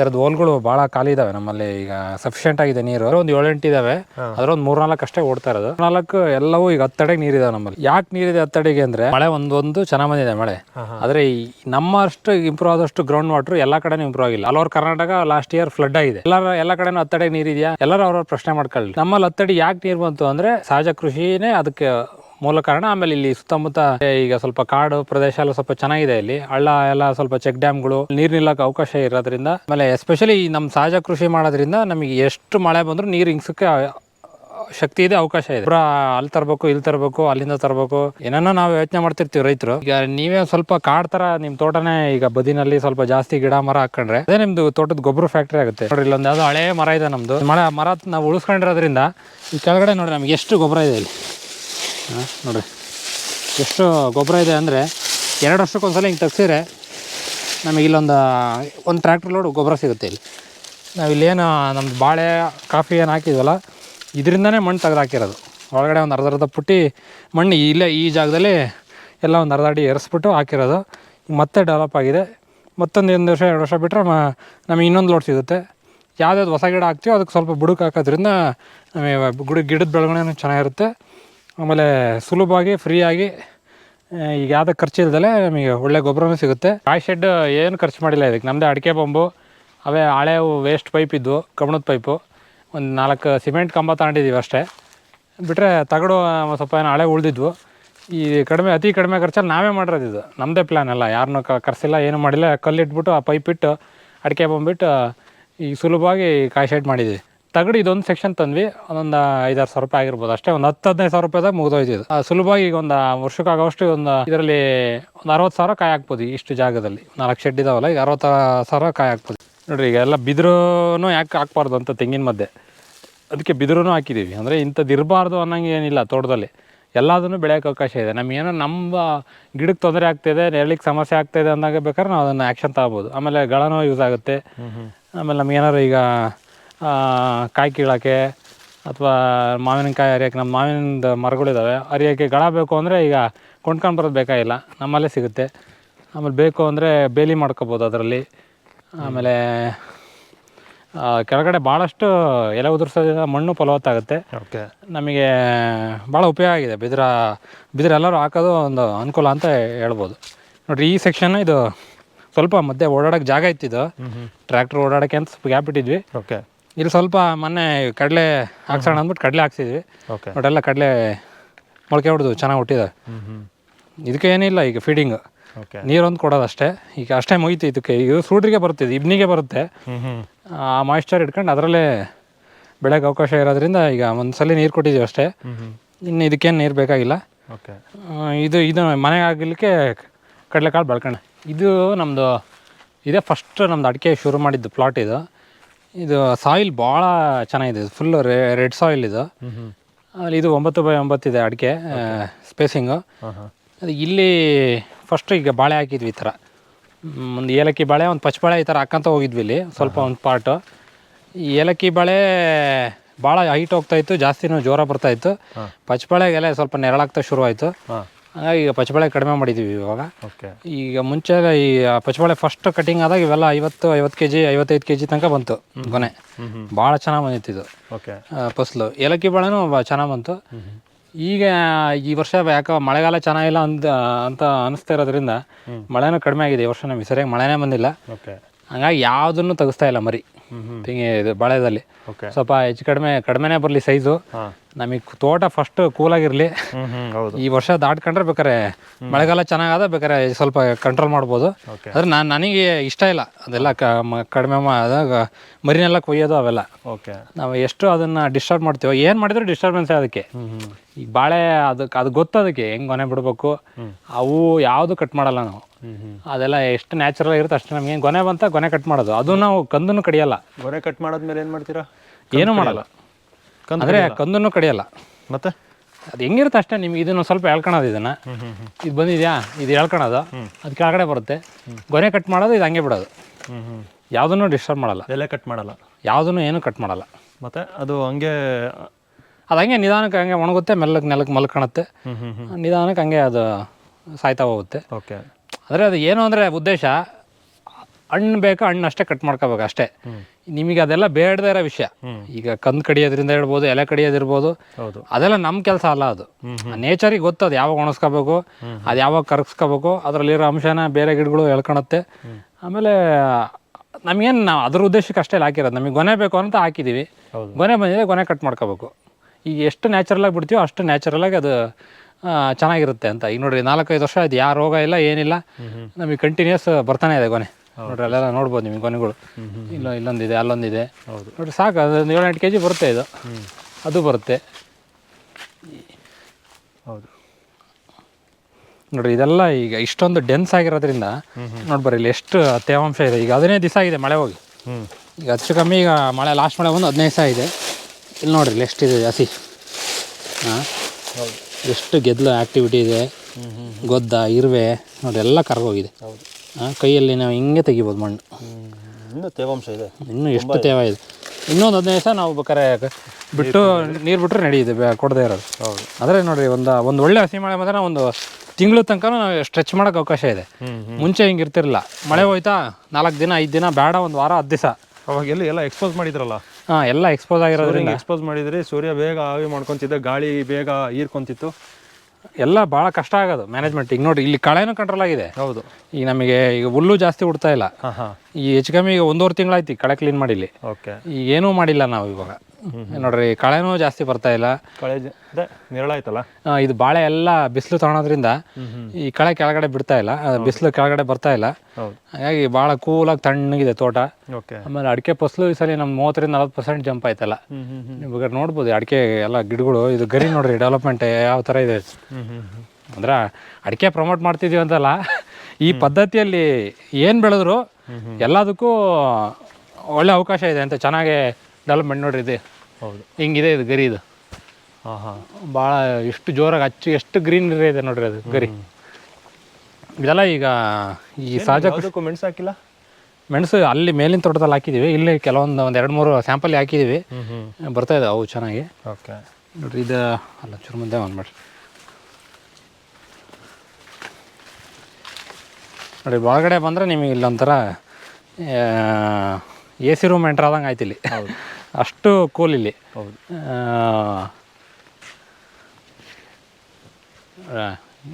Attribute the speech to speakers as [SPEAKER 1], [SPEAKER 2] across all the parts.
[SPEAKER 1] ಥರದ ಹೋಲ್ಗಳು ಬಹಳ ಖಾಲಿ ಇದಾವೆ ನಮ್ಮಲ್ಲಿ. ಈಗ ಸಫಿಷಿಯೆಂಟ್ ಆಗಿದೆ ನೀರು. ಒಂದು ಏಳೆಂಟು ಇದಾವೆ. ಅದ್ರ ಒಂದು ಮೂರ್ನಾಲ್ಕು ಅಷ್ಟೇ ಓಡ್ತಾ ಇರೋದು ನಾಲ್ಕು ಎಲ್ಲವೂ ಈಗ ಹತ್ತಡೆಗೆ ನೀರಿದಾವೆ ನಮ್ಮಲ್ಲಿ. ಯಾಕೆ ನೀರಿದೆ ಹತ್ತಡೆಗೆ ಅಂದ್ರೆ ಮಳೆ ಒಂದೊಂದು ಚೆನ್ನಾಗ್ ಬಂದಿದೆ ಮಳೆ. ಆದ್ರೆ ಈ ನಮ್ಮ ಅಷ್ಟು ಇಂಪ್ರೂವ್ ಆದಷ್ಟು ಗ್ರೌಂಡ್ ವಾಟರ್ ಎಲ್ಲಾ ಕಡೆ ಇಂಪ್ರೂವ್ ಆಗಿಲ್ಲ. All over Karnataka last year flood ಆಗಿದೆ. ಎಲ್ಲರ ಎಲ್ಲ ಕಡೆನೂ ಹತ್ತಡೆಗೆ ನೀರಿದೆಯಾ? ಎಲ್ಲರೂ ಅವ್ರವ್ರ ಪ್ರಶ್ನೆ ಮಾಡ್ಕೊಳ್ಳಿ. ನಮ್ಮಲ್ಲಿ ಹತ್ತಡಿ ಯಾಕೆ ನೀರು ಬಂತು ಅಂದ್ರೆ ಸಹಜ ಕೃಷಿನೇ ಅದಕ್ಕೆ ಮೂಲ ಕಾರಣ, ಆಮೇಲೆ ಇಲ್ಲಿ ಸುತ್ತಮುತ್ತ ಈಗ ಸ್ವಲ್ಪ ಕಾಡು ಪ್ರದೇಶ ಎಲ್ಲ ಸ್ವಲ್ಪ ಚೆನ್ನಾಗಿದೆ ಇಲ್ಲಿ. ಹಳ್ಳ ಎಲ್ಲ ಸ್ವಲ್ಪ ಚೆಕ್ ಡ್ಯಾಮ್ಗಳು, ನೀರ್ ನಿಲ್ಲಕ್ಕೆ ಅವಕಾಶ ಇರೋದ್ರಿಂದ, ಆಮೇಲೆ ಎಸ್ಪೆಷಲಿ ನಮ್ಮ ಸಹಜ ಕೃಷಿ ಮಾಡೋದ್ರಿಂದ ನಮಗೆ ಎಷ್ಟು ಮಳೆ ಬಂದರೂ ನೀರು ಹಿಂಗ್ಸಕ್ಕೆ ಶಕ್ತಿ ಇದೆ, ಅವಕಾಶ ಇದೆ. ಪುರಾ ಅಲ್ಲಿ ತರಬೇಕು, ಇಲ್ಲಿ ತರಬೇಕು, ಅಲ್ಲಿಂದ ತರಬೇಕು. ಏನನ್ನ ನಾವು ಯೋಚನೆ ಮಾಡ್ತಿರ್ತೀವಿ ರೈತರು. ಈಗ ನೀವೇ ಸ್ವಲ್ಪ ಕಾಡ್ ತರ ನಿಮ್ ತೋಟನೇ ಈಗ ಬದಿನಲ್ಲಿ ಸ್ವಲ್ಪ ಜಾಸ್ತಿ ಗಿಡ, ಮರ ಹಾಕೊಂಡ್ರೆ, ಅದೇ ನಿಮ್ದು ತೋಟದ ಗೊಬ್ಬರ ಫ್ಯಾಕ್ಟ್ರಿ ಆಗುತ್ತೆ. ನೋಡ್ರಿ, ಇಲ್ಲೊಂದು ಯಾವ್ದೋ ಹಳೆ ಮರ ಇದೆ ನಮ್ದು. ಮಳೆ, ಮರ ನಾವು ಉಳಿಸ್ಕೊಂಡಿರೋದ್ರಿಂದ, ಈ ಕೆಳಗಡೆ ನೋಡ್ರಿ ನಮ್ಗೆ ಎಷ್ಟು ಗೊಬ್ಬರ ಇದೆ ಇಲ್ಲಿ. ಹಾ, ನೋಡ್ರಿ. ಎಷ್ಟು ಗೊಬ್ಬರ ಇದೆ ಅಂದರೆ ಎರಡು ವರ್ಷಕ್ಕೊಂದ್ಸಲ ಹಿಂಗೆ ತೆಗ್ಸಿದ್ರೆ ನಮಗೆ ಇಲ್ಲೊಂದು ಒಂದು ಟ್ರ್ಯಾಕ್ಟರ್ ಲೋಡ್ ಗೊಬ್ಬರ ಸಿಗುತ್ತೆ ಇಲ್ಲಿ. ನಾವು ಇಲ್ಲೇನು ನಮ್ಮದು ಬಾಳೆ ಕಾಫಿ ಏನು ಹಾಕಿದ್ವಲ್ಲ ಇದರಿಂದನೇ ಮಣ್ಣು ತೆಗೆದು ಹಾಕಿರೋದು. ಒಳಗಡೆ ಒಂದು ಅರ್ಧ ಅರ್ಧ ಪುಟ್ಟಿ ಮಣ್ಣು ಇಲ್ಲೇ ಈ ಜಾಗದಲ್ಲಿ ಎಲ್ಲ ಒಂದು ಅರ್ಧ ಅಡಿ ಎರೆಸ್ಬಿಟ್ಟು ಹಾಕಿರೋದು. ಮತ್ತೆ ಡೆವಲಪ್ ಆಗಿದೆ. ಮತ್ತೊಂದು ಒಂದು ವರ್ಷ ಎರಡು ವರ್ಷ ಬಿಟ್ಟರೆ ನಮಗೆ ಇನ್ನೊಂದು ಲೋಡ್ ಸಿಗುತ್ತೆ. ಯಾವ್ದು ಹೊಸ ಗಿಡ ಹಾಕ್ತೀವೋ ಅದಕ್ಕೆ ಸ್ವಲ್ಪ ಬುಡಕ್ಕೆ ಹಾಕೋದ್ರಿಂದ ನಮಗೆ ಗುಡಿ ಗಿಡದ ಬೆಳವಣಿಗೆ ಚೆನ್ನಾಗಿರುತ್ತೆ. ಆಮೇಲೆ ಸುಲಭವಾಗಿ ಫ್ರೀಯಾಗಿ ಈಗ ಯಾವುದೇ ಖರ್ಚು ಇಲ್ದಲೆ ನಮಗೆ ಒಳ್ಳೆ ಗೊಬ್ಬರನೂ ಸಿಗುತ್ತೆ. ಕಾಯಿ ಶೆಡ್ ಏನು ಖರ್ಚು ಮಾಡಿಲ್ಲ ಇದಕ್ಕೆ. ನಮ್ಮದೇ ಅಡಿಕೆ ಬೊಂಬು, ಅವೇ ಹಳೆ ವೇಸ್ಟ್ ಪೈಪ್ ಇದ್ದು ಕಬ್ಬಣದ ಪೈಪು ಒಂದು ನಾಲ್ಕು ಸಿಮೆಂಟ್ ಕಂಬ ತಗೊಂಡಿದ್ದೀವಿ ಅಷ್ಟೇ. ಬಿಟ್ಟರೆ ತಗಡು ಸ್ವಲ್ಪ ಏನು ಹಳೆ ಉಳಿದಿದ್ವು. ಈ ಕಡಿಮೆ, ಅತಿ ಕಡಿಮೆ ಖರ್ಚಲ್ಲಿ ನಾವೇ ಮಾಡಿರೋದು ಇದು. ನಮ್ಮದೇ ಪ್ಲ್ಯಾನ್ ಅಲ್ಲ ಯಾರನ್ನೂ ಕರ್ಸಿಲ್ಲ, ಏನು ಮಾಡಿಲ್ಲ. ಕಲ್ಲಿಟ್ಬಿಟ್ಟು ಆ ಪೈಪ್ ಇಟ್ಟು, ಅಡಿಕೆ ಬೊಂಬಿಟ್ಟು ಈಗ ಸುಲಭವಾಗಿ ಕಾಯಿ ಶೆಡ್ ಮಾಡಿದ್ವಿ. ತಗಡು ಇದೊಂದು ಸೆಕ್ಷನ್ ತಂದ್ವಿ. ಒಂದೊಂದು ಐದಾರು ಸಾವಿರ ರೂಪಾಯಿ ಆಗಿರ್ಬೋದು. ಅಷ್ಟೇ ಒಂದು ಹತ್ತು ಹದಿನೈದು ಸಾವಿರ ರೂಪಾಯಿದಾಗ ಮುಗಿದೋಯ್ತು ಇದು. ಸುಲಭವಾಗಿ ಈಗ ಒಂದು ವರ್ಷಕ್ಕಾಗೋಷ್ಟು ಒಂದು ಇದರಲ್ಲಿ ಒಂದು ಅರವತ್ತು ಸಾವಿರ ಕಾಯಿ ಹಾಕ್ಬೋದು ಇಷ್ಟು ಜಾಗದಲ್ಲಿ. ನಾಲ್ಕು ಶೆಡ್ ಇದಾವಲ್ಲ ಈಗ ಅರವತ್ತು ಸಾವಿರ ಕಾಯಿ ಹಾಕ್ಬೋದು. ನೋಡಿರಿ ಈಗ ಎಲ್ಲ ಬಿದಿರೂ ಯಾಕೆ ಹಾಕ್ಬಾರ್ದು ಅಂತ ತೆಂಗಿನ ಮಧ್ಯೆ. ಅದಕ್ಕೆ ಬಿದಿರೂ ಹಾಕಿದ್ದೀವಿ ಅಂದರೆ ಇಂಥದ್ದು ಇರಬಾರ್ದು ಅನ್ನಂಗೆ ಏನಿಲ್ಲ ತೋಟದಲ್ಲಿ. ಎಲ್ಲದನ್ನು ಬೆಳೆಯೋಕೆ ಅವಕಾಶ ಇದೆ. ನಮಗೇನೋ ನಮ್ಮ ಗಿಡಕ್ಕೆ ತೊಂದರೆ ಆಗ್ತಿದೆ ನೆರಳಿಗೆ ಸಮಸ್ಯೆ ಆಗ್ತಾಯಿದೆ ಅಂದಾಗ ಬೇಕಾದ್ರೆ ನಾವು ಅದನ್ನು ಆ್ಯಕ್ಷನ್ ತಗೋಬೋದು. ಆಮೇಲೆ ಗಳನೂ ಯೂಸ್ ಆಗುತ್ತೆ. ಆಮೇಲೆ ನಮಗೇನಾರು ಈಗ ಕಾಯಿ ಕೀಳೋಕ್ಕೆ ಅಥವಾ ಮಾವಿನಕಾಯಿ ಅರಿಯೋಕ್ಕೆ ನಮ್ಮ ಮಾವಿನದ ಮರಗಳಿದ್ದಾವೆ ಅರಿಯೋಕ್ಕೆ ಗಳ ಬೇಕು ಅಂದರೆ ಈಗ ಕೊಂಡ್ಕೊಂಡು ಬರೋದು ಬೇಕಾಗಿಲ್ಲ ನಮ್ಮಲ್ಲೇ ಸಿಗುತ್ತೆ. ಆಮೇಲೆ ಬೇಕು ಅಂದರೆ ಬೇಲಿ ಮಾಡ್ಕೋಬೋದು ಅದರಲ್ಲಿ. ಆಮೇಲೆ ಕೆಳಗಡೆ ಭಾಳಷ್ಟು ಎಲೆ ಉದುರ್ಸೋದ್ರಿಂದ ಮಣ್ಣು ಫಲವತ್ತಾಗುತ್ತೆ.
[SPEAKER 2] ಓಕೆ.
[SPEAKER 1] ನಮಗೆ ಭಾಳ ಉಪಯೋಗ ಆಗಿದೆ. ಬಿದಿರ ಬಿದಿರ ಎಲ್ಲರೂ ಹಾಕೋದು ಒಂದು ಅನುಕೂಲ ಅಂತ ಹೇಳ್ಬೋದು. ನೋಡಿರಿ ಈ ಸೆಕ್ಷನ್ ಇದು ಸ್ವಲ್ಪ ಮಧ್ಯೆ ಓಡಾಡೋಕ್ಕೆ ಜಾಗ ಇತ್ತಿದ್ದು ಟ್ರ್ಯಾಕ್ಟರ್ ಓಡಾಡೋಕ್ಕೆ ಅಂತ ಸ್ವಲ್ಪ ಗ್ಯಾಪ್ ಇಟ್ಟಿದ್ವಿ.
[SPEAKER 2] ಓಕೆ.
[SPEAKER 1] ಇಲ್ಲಿ ಸ್ವಲ್ಪ ಮೊನ್ನೆ ಕಡಲೆ ಹಾಕ್ಸೋಣ ಅಂದ್ಬಿಟ್ಟು ಕಡಲೆ ಹಾಕ್ಸಿದ್ವಿ.
[SPEAKER 2] ಓಕೆ.
[SPEAKER 1] ಎಲ್ಲ ಕಡಲೆ ಮೊಳಕೆ ಹೊಡೆದು ಚೆನ್ನಾಗಿ ಹುಟ್ಟಿದೆ. ಇದಕ್ಕೆ ಏನಿಲ್ಲ ಈಗ ಫೀಡಿಂಗ್ ನೀರೊಂದು ಕೊಡೋದು ಅಷ್ಟೇ. ಈಗ ಅಷ್ಟೇ ಮುಗಿತು ಇದಕ್ಕೆ. ಇದು ಸೂಡ್ರಿಗೆ ಬರುತ್ತೆ ಇದು ಇಬ್ನಿಗೆ ಬರುತ್ತೆ. ಆ ಮಾಯಿಶ್ಚರ್ ಇಟ್ಕೊಂಡು ಅದರಲ್ಲೇ ಬೆಳೆಗೆ ಅವಕಾಶ ಇರೋದ್ರಿಂದ ಈಗ ಒಂದು ಸಲ ನೀರು ಕೊಟ್ಟಿದ್ದೀವಿ ಅಷ್ಟೇ. ಇನ್ನು ಇದಕ್ಕೇನು ನೀರು ಬೇಕಾಗಿಲ್ಲ. ಇದು ಇದು ಮನೆಗೆ ಆಗಲಿಕ್ಕೆ ಕಡಲೆಕಾಳು ಬೆಳ್ಕೊಂಡೆ ಇದು ನಮ್ಮದು ಇದೇ ಫಸ್ಟ್ ನಮ್ದು ಅಡಿಕೆ ಶುರು ಮಾಡಿದ್ದು ಪ್ಲಾಟ್ ಇದು. ಇದು ಸಾಯಿಲ್ ಭಾಳ ಚೆನ್ನಾಗಿದೆ. ಫುಲ್ ರೆಡ್ ಸಾಯಿಲ್ ಇದು.
[SPEAKER 2] ಅಲ್ಲಿ
[SPEAKER 1] ಆಮೇಲೆ ಇದು ಒಂಬತ್ತು ಬೈ ಒಂಬತ್ತಿದೆ ಅಡಿಕೆ ಸ್ಪೇಸಿಂಗು ಅದು ಇಲ್ಲಿ ಫಸ್ಟ್ ಈಗ ಬಾಳೆ ಹಾಕಿದ್ವಿ ಈ ಥರ. ಒಂದು ಏಲಕ್ಕಿ ಬಾಳೆ ಒಂದು ಪಚ್ಚಬಾಳೆ ಈ ಥರ ಹಾಕ್ಕಂತ ಹೋಗಿದ್ವಿ ಇಲ್ಲಿ ಸ್ವಲ್ಪ ಒಂದು ಪಾರ್ಟು ಈ ಏಲಕ್ಕಿ ಬಾಳೆ ಭಾಳ ಹೈಟ್ ಹೋಗ್ತಾ ಇತ್ತು ಜಾಸ್ತಿನೂ ಜೋರ ಬರ್ತಾ ಇತ್ತು. ಪಚ್ಚಬಾಳೆಗೆಲ್ಲ ಸ್ವಲ್ಪ ನೆರಳಾಗ್ತಾ ಶುರುವಾಯಿತು. ಹಾಗಾಗಿ ಈಗ ಪಚ್ಚಬಾಳೆ ಕಡಿಮೆ ಮಾಡಿದ್ದೀವಿ ಇವಾಗ.
[SPEAKER 2] ಓಕೆ
[SPEAKER 1] ಈಗ ಮುಂಚೆ ಈ ಪಚ್ಚಬಾಳೆ ಫಸ್ಟ್ ಕಟಿಂಗ್ ಆದಾಗ ಇವೆಲ್ಲ ಐವತ್ತು ಐವತ್ತು ಕೆ ಜಿ ಐವತ್ತೈದು ಕೆ ಜಿ ತನಕ ಬಂತು
[SPEAKER 2] ಕೊನೆ
[SPEAKER 1] ಭಾಳ ಚೆನ್ನಾಗಿ ಬಂದಿತ್ತು ಇದು.
[SPEAKER 2] ಓಕೆ
[SPEAKER 1] ಫಸಲು. ಏಲಕ್ಕಿ ಬಾಳೆನೂ ಚೆನ್ನಾಗಿ ಬಂತು. ಈಗ ಈ ವರ್ಷ ಯಾಕೋ ಮಳೆಗಾಲ ಚೆನ್ನಾಗಿಲ್ಲ ಅಂತ ಅಂತ ಅನಿಸ್ತಾ ಇರೋದ್ರಿಂದ ಮಳೆನೂ ಕಡಿಮೆ ಆಗಿದೆ ಈ ವರ್ಷ ನಮಗೆ. ಸರಿಯಾಗಿ ಮಳೆನೇ ಬಂದಿಲ್ಲ.
[SPEAKER 2] ಓಕೆ
[SPEAKER 1] ಹಂಗಾಗಿ ಯಾವುದನ್ನು ತೆಗಿಸ್ತಾ ಇಲ್ಲ ಮರಿ. ತೆಂಗಿ ಇದು ಬಾಳೆದಲ್ಲಿ ಸ್ವಲ್ಪ ಹೆಚ್ಚು ಕಡಿಮೆ ಕಡಿಮೆನೇ ಬರಲಿ ಸೈಜು ನಮಗೆ ತೋಟ ಫಸ್ಟ್ ಕೂಲಾಗಿರಲಿ
[SPEAKER 2] ಹ್ಞೂ ಹೌದು.
[SPEAKER 1] ಈ ವರ್ಷ ದಾಟ್ಕೊಂಡ್ರೆ ಬೇಕಾರೆ ಮಳೆಗಾಲ ಚೆನ್ನಾಗಾದ ಬೇಕಾರೆ ಸ್ವಲ್ಪ ಕಂಟ್ರೋಲ್ ಮಾಡ್ಬೋದು. ಆದ್ರೆ ನಾನು ನನಗೆ ಇಷ್ಟ ಇಲ್ಲ. ಅದೆಲ್ಲ ಕಡಿಮೆ ಮರಿನೆಲ್ಲ ಕೊಯ್ಯೋದು ಅವೆಲ್ಲ. ನಾವು ಎಷ್ಟು ಅದನ್ನ ಡಿಸ್ಟರ್ಬ್ ಮಾಡ್ತೀವೋ ಏನು ಮಾಡಿದ್ರು ಡಿಸ್ಟರ್ಬೆನ್ಸ್ ಅದಕ್ಕೆ. ಈಗ ಬಾಳೆ ಅದಕ್ಕೆ ಅದು ಗೊತ್ತು ಅದಕ್ಕೆ ಹೆಂಗೆ ಮನೆ ಬಿಡಬೇಕು ಅವು ಯಾವುದು ಕಟ್ ಮಾಡಲ್ಲ ನಾವು. ಅದೆಲ್ಲ ಎಷ್ಟು ನ್ಯಾಚುರಲ್ ಇರುತ್ತೆ ಅಷ್ಟು ನಮಗೆ. ಗೊನೆ ಬಂತ ಗೊನೆ ಕಟ್ ಮಾಡೋದು. ಅದು ನಾವು ಕಂದನ್ನು ಕಡಿಯಲ್ಲ.
[SPEAKER 2] ಗೊನೆ ಕಟ್ ಮಾಡಿದ್ಮೇಲೆ ಏನು ಮಾಡ್ತೀರಾ?
[SPEAKER 1] ಏನು ಮಾಡಲ್ಲ. ಅಂದರೆ ಕಂದನ್ನು ಕಡಿಯಲ್ಲ.
[SPEAKER 2] ಮತ್ತೆ?
[SPEAKER 1] ಅದು ಹೆಂಗಿರುತ್ತೆ ಅಷ್ಟೇ ನಿಮ್ಗೆ ಇದನ್ನು ಸ್ವಲ್ಪ ಎಳ್ಕೊಳೋದು ಇದನ್ನು. ಇದು ಬಂದಿದ್ಯಾ? ಇದು ಎಳ್ಕೊಳೋದು ಅದು ಕೆಳಗಡೆ ಬರುತ್ತೆ. ಗೊನೆ ಕಟ್ ಮಾಡೋದು ಇದು ಹಂಗೆ ಬಿಡೋದು. ಯಾವುದನ್ನು ಡಿಸ್ಟರ್ಬ್ ಮಾಡಲ್ಲ.
[SPEAKER 2] ಎಲೆ ಕಟ್ ಮಾಡಲ್ಲ.
[SPEAKER 1] ಯಾವುದನ್ನು ಏನು ಕಟ್ ಮಾಡಲ್ಲ.
[SPEAKER 2] ಮತ್ತೆ ಅದು ಹಂಗೆ
[SPEAKER 1] ಅದು ಹಂಗೆ ನಿಧಾನಕ್ಕೆ ಹಂಗೆ ಒಣಗುತ್ತೆ ಮೆಲ್ಲಕ್ಕೆ ನೆಲಕ್ಕೆ ಮಲ್ಕೊಳತ್ತೆ ನಿಧಾನಕ್ಕೆ ಹಂಗೆ ಅದು ಸಾಯ್ತಾ ಹೋಗುತ್ತೆ.
[SPEAKER 2] ಓಕೆ.
[SPEAKER 1] ಆದರೆ ಅದು ಏನು ಅಂದರೆ ಉದ್ದೇಶ ಹಣ್ಣು ಬೇಕಾ ಹಣ್ಣು ಅಷ್ಟೇ ಕಟ್ ಮಾಡ್ಕೋಬೇಕು ಅಷ್ಟೇ. ನಿಮಗೆ ಅದೆಲ್ಲ ಬೇಡದೇ ಇರೋ ವಿಷಯ. ಈಗ ಕಂದ್ ಕಡಿಯೋದ್ರಿಂದ ಹೇಳ್ಬೋದು ಎಲೆ ಕಡಿಯೋದಿರ್ಬೋದು. ಅದೆಲ್ಲ ನಮ್ಮ ಕೆಲಸ ಅಲ್ಲ ಅದು. ನೇಚರಿಗೆ ಗೊತ್ತು ಅದು ಯಾವಾಗ ಒಣಸ್ಕೋಬೇಕು ಅದು ಯಾವಾಗ ಕರಗಿಸ್ಕೋಬೇಕು ಅದರಲ್ಲಿರೋ ಅಂಶನ ಬೇರೆ ಗಿಡಗಳು ಎಳ್ಕೊಳತ್ತೆ ಆಮೇಲೆ ನಮಗೇನು ನಾವು ಅದ್ರ ಉದ್ದೇಶಕ್ಕೆ ಅಷ್ಟೇ ಹಾಕಿರೋದು. ನಮಗೆ ಗೊನೆ ಬೇಕು ಅಂತ ಹಾಕಿದ್ದೀವಿ. ಗೊನೆ ಬಂದಿದೆ ಗೊನೆ ಕಟ್ ಮಾಡ್ಕೋಬೇಕು. ಈಗ ಎಷ್ಟು ನ್ಯಾಚುರಲ್ ಆಗಿ ಬಿಡ್ತೀವೋ ಅಷ್ಟು ನ್ಯಾಚುರಲ್ ಆಗಿ ಅದು ಚೆನ್ನಾಗಿರುತ್ತೆ ಅಂತ. ಈಗ ನೋಡ್ರಿ ನಾಲ್ಕೈದು ವರ್ಷ ಆಯ್ತು ಯಾವ ರೋಗ ಇಲ್ಲ ಏನಿಲ್ಲ. ನಮಗೆ ಕಂಟಿನ್ಯೂಸ್ ಬರ್ತಾನೆ ಇದೆ ಕೊನೆ. ನೋಡ್ರಿ ಅಲ್ಲೆಲ್ಲ ನೋಡ್ಬೋದು ನಿಮಗೆ ಗೊನೆಗಳು ಇಲ್ಲ ಇಲ್ಲೊಂದಿದೆ ಅಲ್ಲೊಂದಿದೆ.
[SPEAKER 2] ಹೌದು.
[SPEAKER 1] ನೋಡ್ರಿ ಸಾಕು ಅದೊಂದು ಏಳೆಂಟು ಕೆ ಜಿ ಬರುತ್ತೆ ಇದು. ಅದು ಬರುತ್ತೆ.
[SPEAKER 2] ಹೌದು.
[SPEAKER 1] ನೋಡ್ರಿ ಇದೆಲ್ಲ ಈಗ ಇಷ್ಟೊಂದು ಡೆನ್ಸ್ ಆಗಿರೋದ್ರಿಂದ ನೋಡ್ಬರ್ರಿ ಇಲ್ಲಿ ಎಷ್ಟು ತೇವಾಂಶ ಇದೆ. ಈಗ ಹದಿನೈದು ದಿವಸ ಆಗಿದೆ ಮಳೆ ಹೋಗಿ.
[SPEAKER 2] ಹ್ಞೂ
[SPEAKER 1] ಈಗ ಹೆಚ್ಚು ಕಮ್ಮಿ ಈಗ ಮಳೆ ಲಾಸ್ಟ್ ಮಳೆ ಬಂದು ಹದಿನೈದು ದಿವಸ ಇದೆ ಇಲ್ಲಿ ನೋಡ್ರಿ ಇಲ್ಲಿ ಎಷ್ಟಿದೆ ಜಾಸ್ತಿ ಹಾಂ?
[SPEAKER 2] ಹೌದು.
[SPEAKER 1] ಎಷ್ಟು ಗೆದ್ದಲು ಆ್ಯಕ್ಟಿವಿಟಿ ಇದೆ ಗೊದ್ದ ಇರುವೆ ನೋಡಿ ಎಲ್ಲ ಕರ್ಗೋಗಿದೆ. ಕೈಯಲ್ಲಿ ನಾವು ಹಿಂಗೆ ತೆಗಿಬೋದು ಮಣ್ಣು.
[SPEAKER 2] ಇನ್ನೂ ತೇವಾಂಶ ಇದೆ.
[SPEAKER 1] ಇನ್ನೂ ಎಷ್ಟು ತೇವ ಇದೆ. ಇನ್ನೊಂದು ಹದಿನೈದು ದಿವಸ ನಾವು ಬೇಕಾರೆ ಬಿಟ್ಟು ನೀರು ಬಿಟ್ಟರೆ ನಡೆಯುತ್ತೆ ಕೊಡದೇ ಇರೋದು.
[SPEAKER 2] ಹೌದು.
[SPEAKER 1] ಆದರೆ ನೋಡಿರಿ ಒಂದು ಒಂದು ಒಳ್ಳೆ ಹಸಿ ಮಳೆ ಮಾತ್ರ ಒಂದು ತಿಂಗಳ ತನಕ ನಾವು ಸ್ಟ್ರೆಚ್ ಮಾಡೋಕೆ ಅವಕಾಶ ಇದೆ. ಮುಂಚೆ ಹಿಂಗೆ ಇರ್ತಿರಲಿಲ್ಲ ಮಳೆ ಹೋಯ್ತಾ ನಾಲ್ಕು ದಿನ ಐದು ದಿನ ಬೇಡ ಒಂದು ವಾರ ಹತ್ತು ದಿವಸ.
[SPEAKER 2] ಅವಾಗ ಎಲ್ಲಿ ಎಲ್ಲ ಎಕ್ಸ್ಪೋಸ್ ಮಾಡಿದ್ರಲ್ಲ?
[SPEAKER 1] ಹಾಂ ಎಲ್ಲ ಎಕ್ಸ್ಪೋಸ್ ಆಗಿರೋದ್ರಿಂದ.
[SPEAKER 2] ಎಕ್ಸ್ಪೋಸ್ ಮಾಡಿದ್ರೆ ಸೂರ್ಯ ಬೇಗ ಆವಿ ಮಾಡ್ಕೊಂತಿದ್ದೆ ಗಾಳಿ ಬೇಗ ಹೀರ್ಕೊಂತಿತ್ತು.
[SPEAKER 1] ಎಲ್ಲ ಭಾಳ ಕಷ್ಟ ಆಗೋದು ಮ್ಯಾನೇಜ್ಮೆಂಟ್ ಈಗ ನೋಡಿ ಇಲ್ಲಿ ಕಳೆನೂ ಕಂಟ್ರೋಲ್ ಆಗಿದೆ.
[SPEAKER 2] ಹೌದು.
[SPEAKER 1] ಈಗ ನಮಗೆ ಈಗ ಹುಲ್ಲು ಜಾಸ್ತಿ ಉಡ್ತಾ ಇಲ್ಲ. ಈ ಹೆಚ್ಚು ಕಮ್ಮಿ ಈಗ ಒಂದೂವರೆ ತಿಂಗಳಾಯ್ತು ಈ ಕಳೆ ಕ್ಲೀನ್ ಮಾಡಿಲ್ಲಿ.
[SPEAKER 2] ಓಕೆ
[SPEAKER 1] ಈಗ ಏನೂ ಮಾಡಿಲ್ಲ ನಾವು ಇವಾಗ. ನೋಡ್ರಿ ಕಳೆನೂ ಜಾಸ್ತಿ ಬರ್ತಾ ಇಲ್ಲ.
[SPEAKER 2] ಕಳೆ ನೆರಳಾಯ್ತಲ್ಲ?
[SPEAKER 1] ಇದು ಬಾಳೆ ಎಲ್ಲ ಬಿಸಿಲು ತಗೊಳೋದ್ರಿಂದ ಈ ಕಳೆ ಕೆಳಗಡೆ ಬಿಡ್ತಾ ಇಲ್ಲ. ಬಿಸಿಲು ಕೆಳಗಡೆ ಬರ್ತಾ ಇಲ್ಲ. ಹಾಗಾಗಿ ಭಾಳ ಕೂಲಾಗಿ ತಣ್ಣಗಿದೆ ತೋಟ. ಆಮೇಲೆ ಅಡಿಕೆ ಫಸಲು ಈ ಸಲ ನಮ್ ಮೂವತ್ತರಿಂದ ನಲ್ವತ್ತು ಪರ್ಸೆಂಟ್ ಜಂಪ್ ಆಯ್ತಲ್ಲ. ಇವಾಗ ನೋಡ್ಬೋದು ಅಡಿಕೆ ಎಲ್ಲ ಗಿಡಗಳು ಇದು ಗರಿ ನೋಡ್ರಿ ಡೆವಲಪ್ಮೆಂಟ್ ಯಾವ ತರ ಇದೆ. ಅಂದ್ರೆ ಅಡಿಕೆ ಪ್ರಮೋಟ್ ಮಾಡ್ತಿದೀವಿ ಅಂತಲ್ಲ ಈ ಪದ್ಧತಿಯಲ್ಲಿ ಏನು ಬೆಳೆದ್ರು ಎಲ್ಲದಕ್ಕೂ ಒಳ್ಳೆ ಅವಕಾಶ ಇದೆ ಅಂತ ಚೆನ್ನಾಗಿ ಡೆವಲಪ್ಮೆಂಟ್ ನೋಡ್ರಿ ಇದು.
[SPEAKER 2] ಹೌದು.
[SPEAKER 1] ಹಿಂಗಿದೆ ಇದು ಗರಿ ಇದು.
[SPEAKER 2] ಹಾಂ ಹಾಂ
[SPEAKER 1] ಭಾಳ ಎಷ್ಟು ಜೋರಾಗಿ ಹಚ್ಚಿ ಎಷ್ಟು ಗ್ರೀನ್ ಇದೆ ನೋಡ್ರಿ ಅದು ಗರಿ. ಇದೆಲ್ಲ ಈಗ ಈ ಸಹಜ
[SPEAKER 2] ಮೆಣಸು ಹಾಕಿಲ್ಲ?
[SPEAKER 1] ಮೆಣಸು ಅಲ್ಲಿ ಮೇಲಿನ ತೋಟದಲ್ಲಿ ಹಾಕಿದ್ದೀವಿ ಇಲ್ಲಿ ಕೆಲವೊಂದು ಒಂದು ಎರಡು ಮೂರು ಸ್ಯಾಂಪಲ್ ಹಾಕಿದ್ದೀವಿ ಬರ್ತಾ ಇದೆ ಅವು ಚೆನ್ನಾಗಿ.
[SPEAKER 2] ಓಕೆ.
[SPEAKER 1] ನೋಡ್ರಿ ಇದು ಅಲ್ಲ ಚೂರು ಮುಂದೆ ಒಂದು ಮಾಡ್ರಿ. ನೋಡಿ ಒಳಗಡೆ ಬಂದರೆ ನಿಮಗೆ ಇಲ್ಲೊಂಥರ ಎ ಸಿ ರೂಮ್ ಎಂಟ್ರ್ ಆದಂಗೆ ಆಯ್ತು ಇಲ್ಲಿ. ಅಷ್ಟು ಕೂಲ್ ಇಲ್ಲಿ.
[SPEAKER 2] ಹೌದು.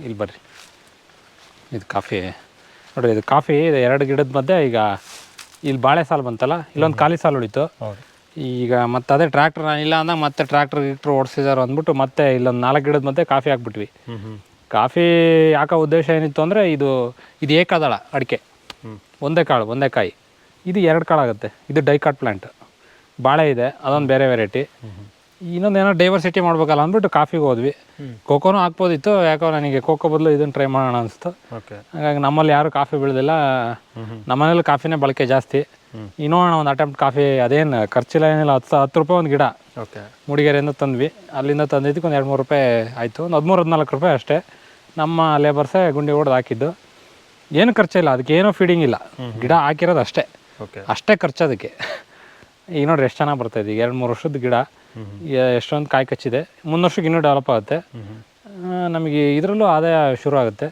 [SPEAKER 1] ಇಲ್ಲಿ ಬರ್ರಿ. ಇದು ಕಾಫಿ ನೋಡ್ರಿ ಇದು ಕಾಫಿ ಇದು ಎರಡು ಗಿಡದ ಮಧ್ಯೆ ಈಗ ಇಲ್ಲಿ ಬಾಳೆ ಸಾಲು ಬಂತಲ್ಲ ಇಲ್ಲೊಂದು ಖಾಲಿ ಸಾಲು ಉಳಿತು. ಈಗ ಮತ್ತೆ ಅದೇ ಟ್ರ್ಯಾಕ್ಟರ್ ಇಲ್ಲ ಅಂದಾಗ ಮತ್ತೆ ಟ್ರ್ಯಾಕ್ಟರ್ ಗಿಟ್ರ್ ಓಡಿಸಿದಾರೆ ಅಂದ್ಬಿಟ್ಟು ಮತ್ತೆ ಇಲ್ಲೊಂದು ನಾಲ್ಕು ಗಿಡದ ಮಧ್ಯೆ ಕಾಫಿ ಹಾಕ್ಬಿಟ್ವಿ. ಕಾಫಿ ಹಾಕೋ ಉದ್ದೇಶ ಏನಿತ್ತು ಅಂದರೆ ಇದು ಇದು ಏಕದಳ ಅಡಿಕೆ. ಒಂದೇ ಕಾಳು ಒಂದೇ ಕಾಯಿ. ಇದು ಎರಡು ಕಾಳು ಆಗುತ್ತೆ ಇದು ಡೈಕಾಟ್ ಪ್ಲ್ಯಾಂಟ್ ಬಾಳೆ ಇದೆ ಅದೊಂದು ಬೇರೆ ವೆರೈಟಿ ಇನ್ನೊಂದು ಏನೋ ಡೈವರ್ಸಿಟಿ ಮಾಡ್ಬೇಕಲ್ಲ ಅಂದ್ಬಿಟ್ಟು ಕಾಫಿಗೆ ಹೋದ್ವಿ. ಕೋಕೋನೂ ಹಾಕ್ಬೋದಿತ್ತು ಯಾಕೋ ನನಗೆ ಕೋಕೋ ಬದಲು ಇದನ್ನು ಟ್ರೈ ಮಾಡೋಣ ಅನಿಸ್ತು. ಹಾಗಾಗಿ ನಮ್ಮಲ್ಲಿ ಯಾರು ಕಾಫಿ ಬೆಳೆದಿಲ್ಲ. ನಮ್ಮನೇಲಿ ಕಾಫಿನೇ ಬಳಕೆ ಜಾಸ್ತಿ. ಇನ್ನೋಣ ಒಂದು ಅಟೆಂಪ್ಟ್ ಕಾಫಿ ಅದೇನು ಖರ್ಚಿಲ್ಲ ಏನಿಲ್ಲ ಹತ್ತು ಹತ್ತು ರೂಪಾಯಿ ಒಂದು ಗಿಡ.
[SPEAKER 2] ಓಕೆ
[SPEAKER 1] ಮೂಡಿಗೆರೆಯಿಂದ ತಂದ್ವಿ. ಅಲ್ಲಿಂದ ತಂದಿದ್ದಕ್ಕೆ ಒಂದು ಎರಡು ಮೂರು ರೂಪಾಯಿ ಆಯಿತು. ಒಂದು ಹದಿಮೂರು ಹದಿನಾಲ್ಕು ರೂಪಾಯಿ ಅಷ್ಟೇ. ನಮ್ಮ ಲೇಬರ್ಸೇ ಗುಂಡಿ ಹೊಡೆದು ಹಾಕಿದ್ದು. ಏನು ಖರ್ಚಿಲ್ಲ ಅದಕ್ಕೆ ಏನೂ ಫೀಡಿಂಗ್ ಇಲ್ಲ ಗಿಡ ಹಾಕಿರೋದು ಅಷ್ಟೇ.
[SPEAKER 2] ಓಕೆ
[SPEAKER 1] ಅಷ್ಟೇ ಖರ್ಚು ಅದಕ್ಕೆ. ಈಗ ನೋಡ್ರಿ ಎಷ್ಟು ಚೆನ್ನಾಗಿ ಬರ್ತಾಯಿದೆ ಈಗ ಎರಡು ಮೂರು ವರ್ಷದ ಗಿಡ ಎಷ್ಟೊಂದು ಕಾಯಿ ಕಚ್ಚಿದೆ. ಮುಂದೆ ವರ್ಷಕ್ಕೆ ಇನ್ನೂ ಡೆವಲಪ್ ಆಗುತ್ತೆ. ನಮಗೆ ಇದರಲ್ಲೂ ಆದಾಯ ಶುರು ಆಗುತ್ತೆ.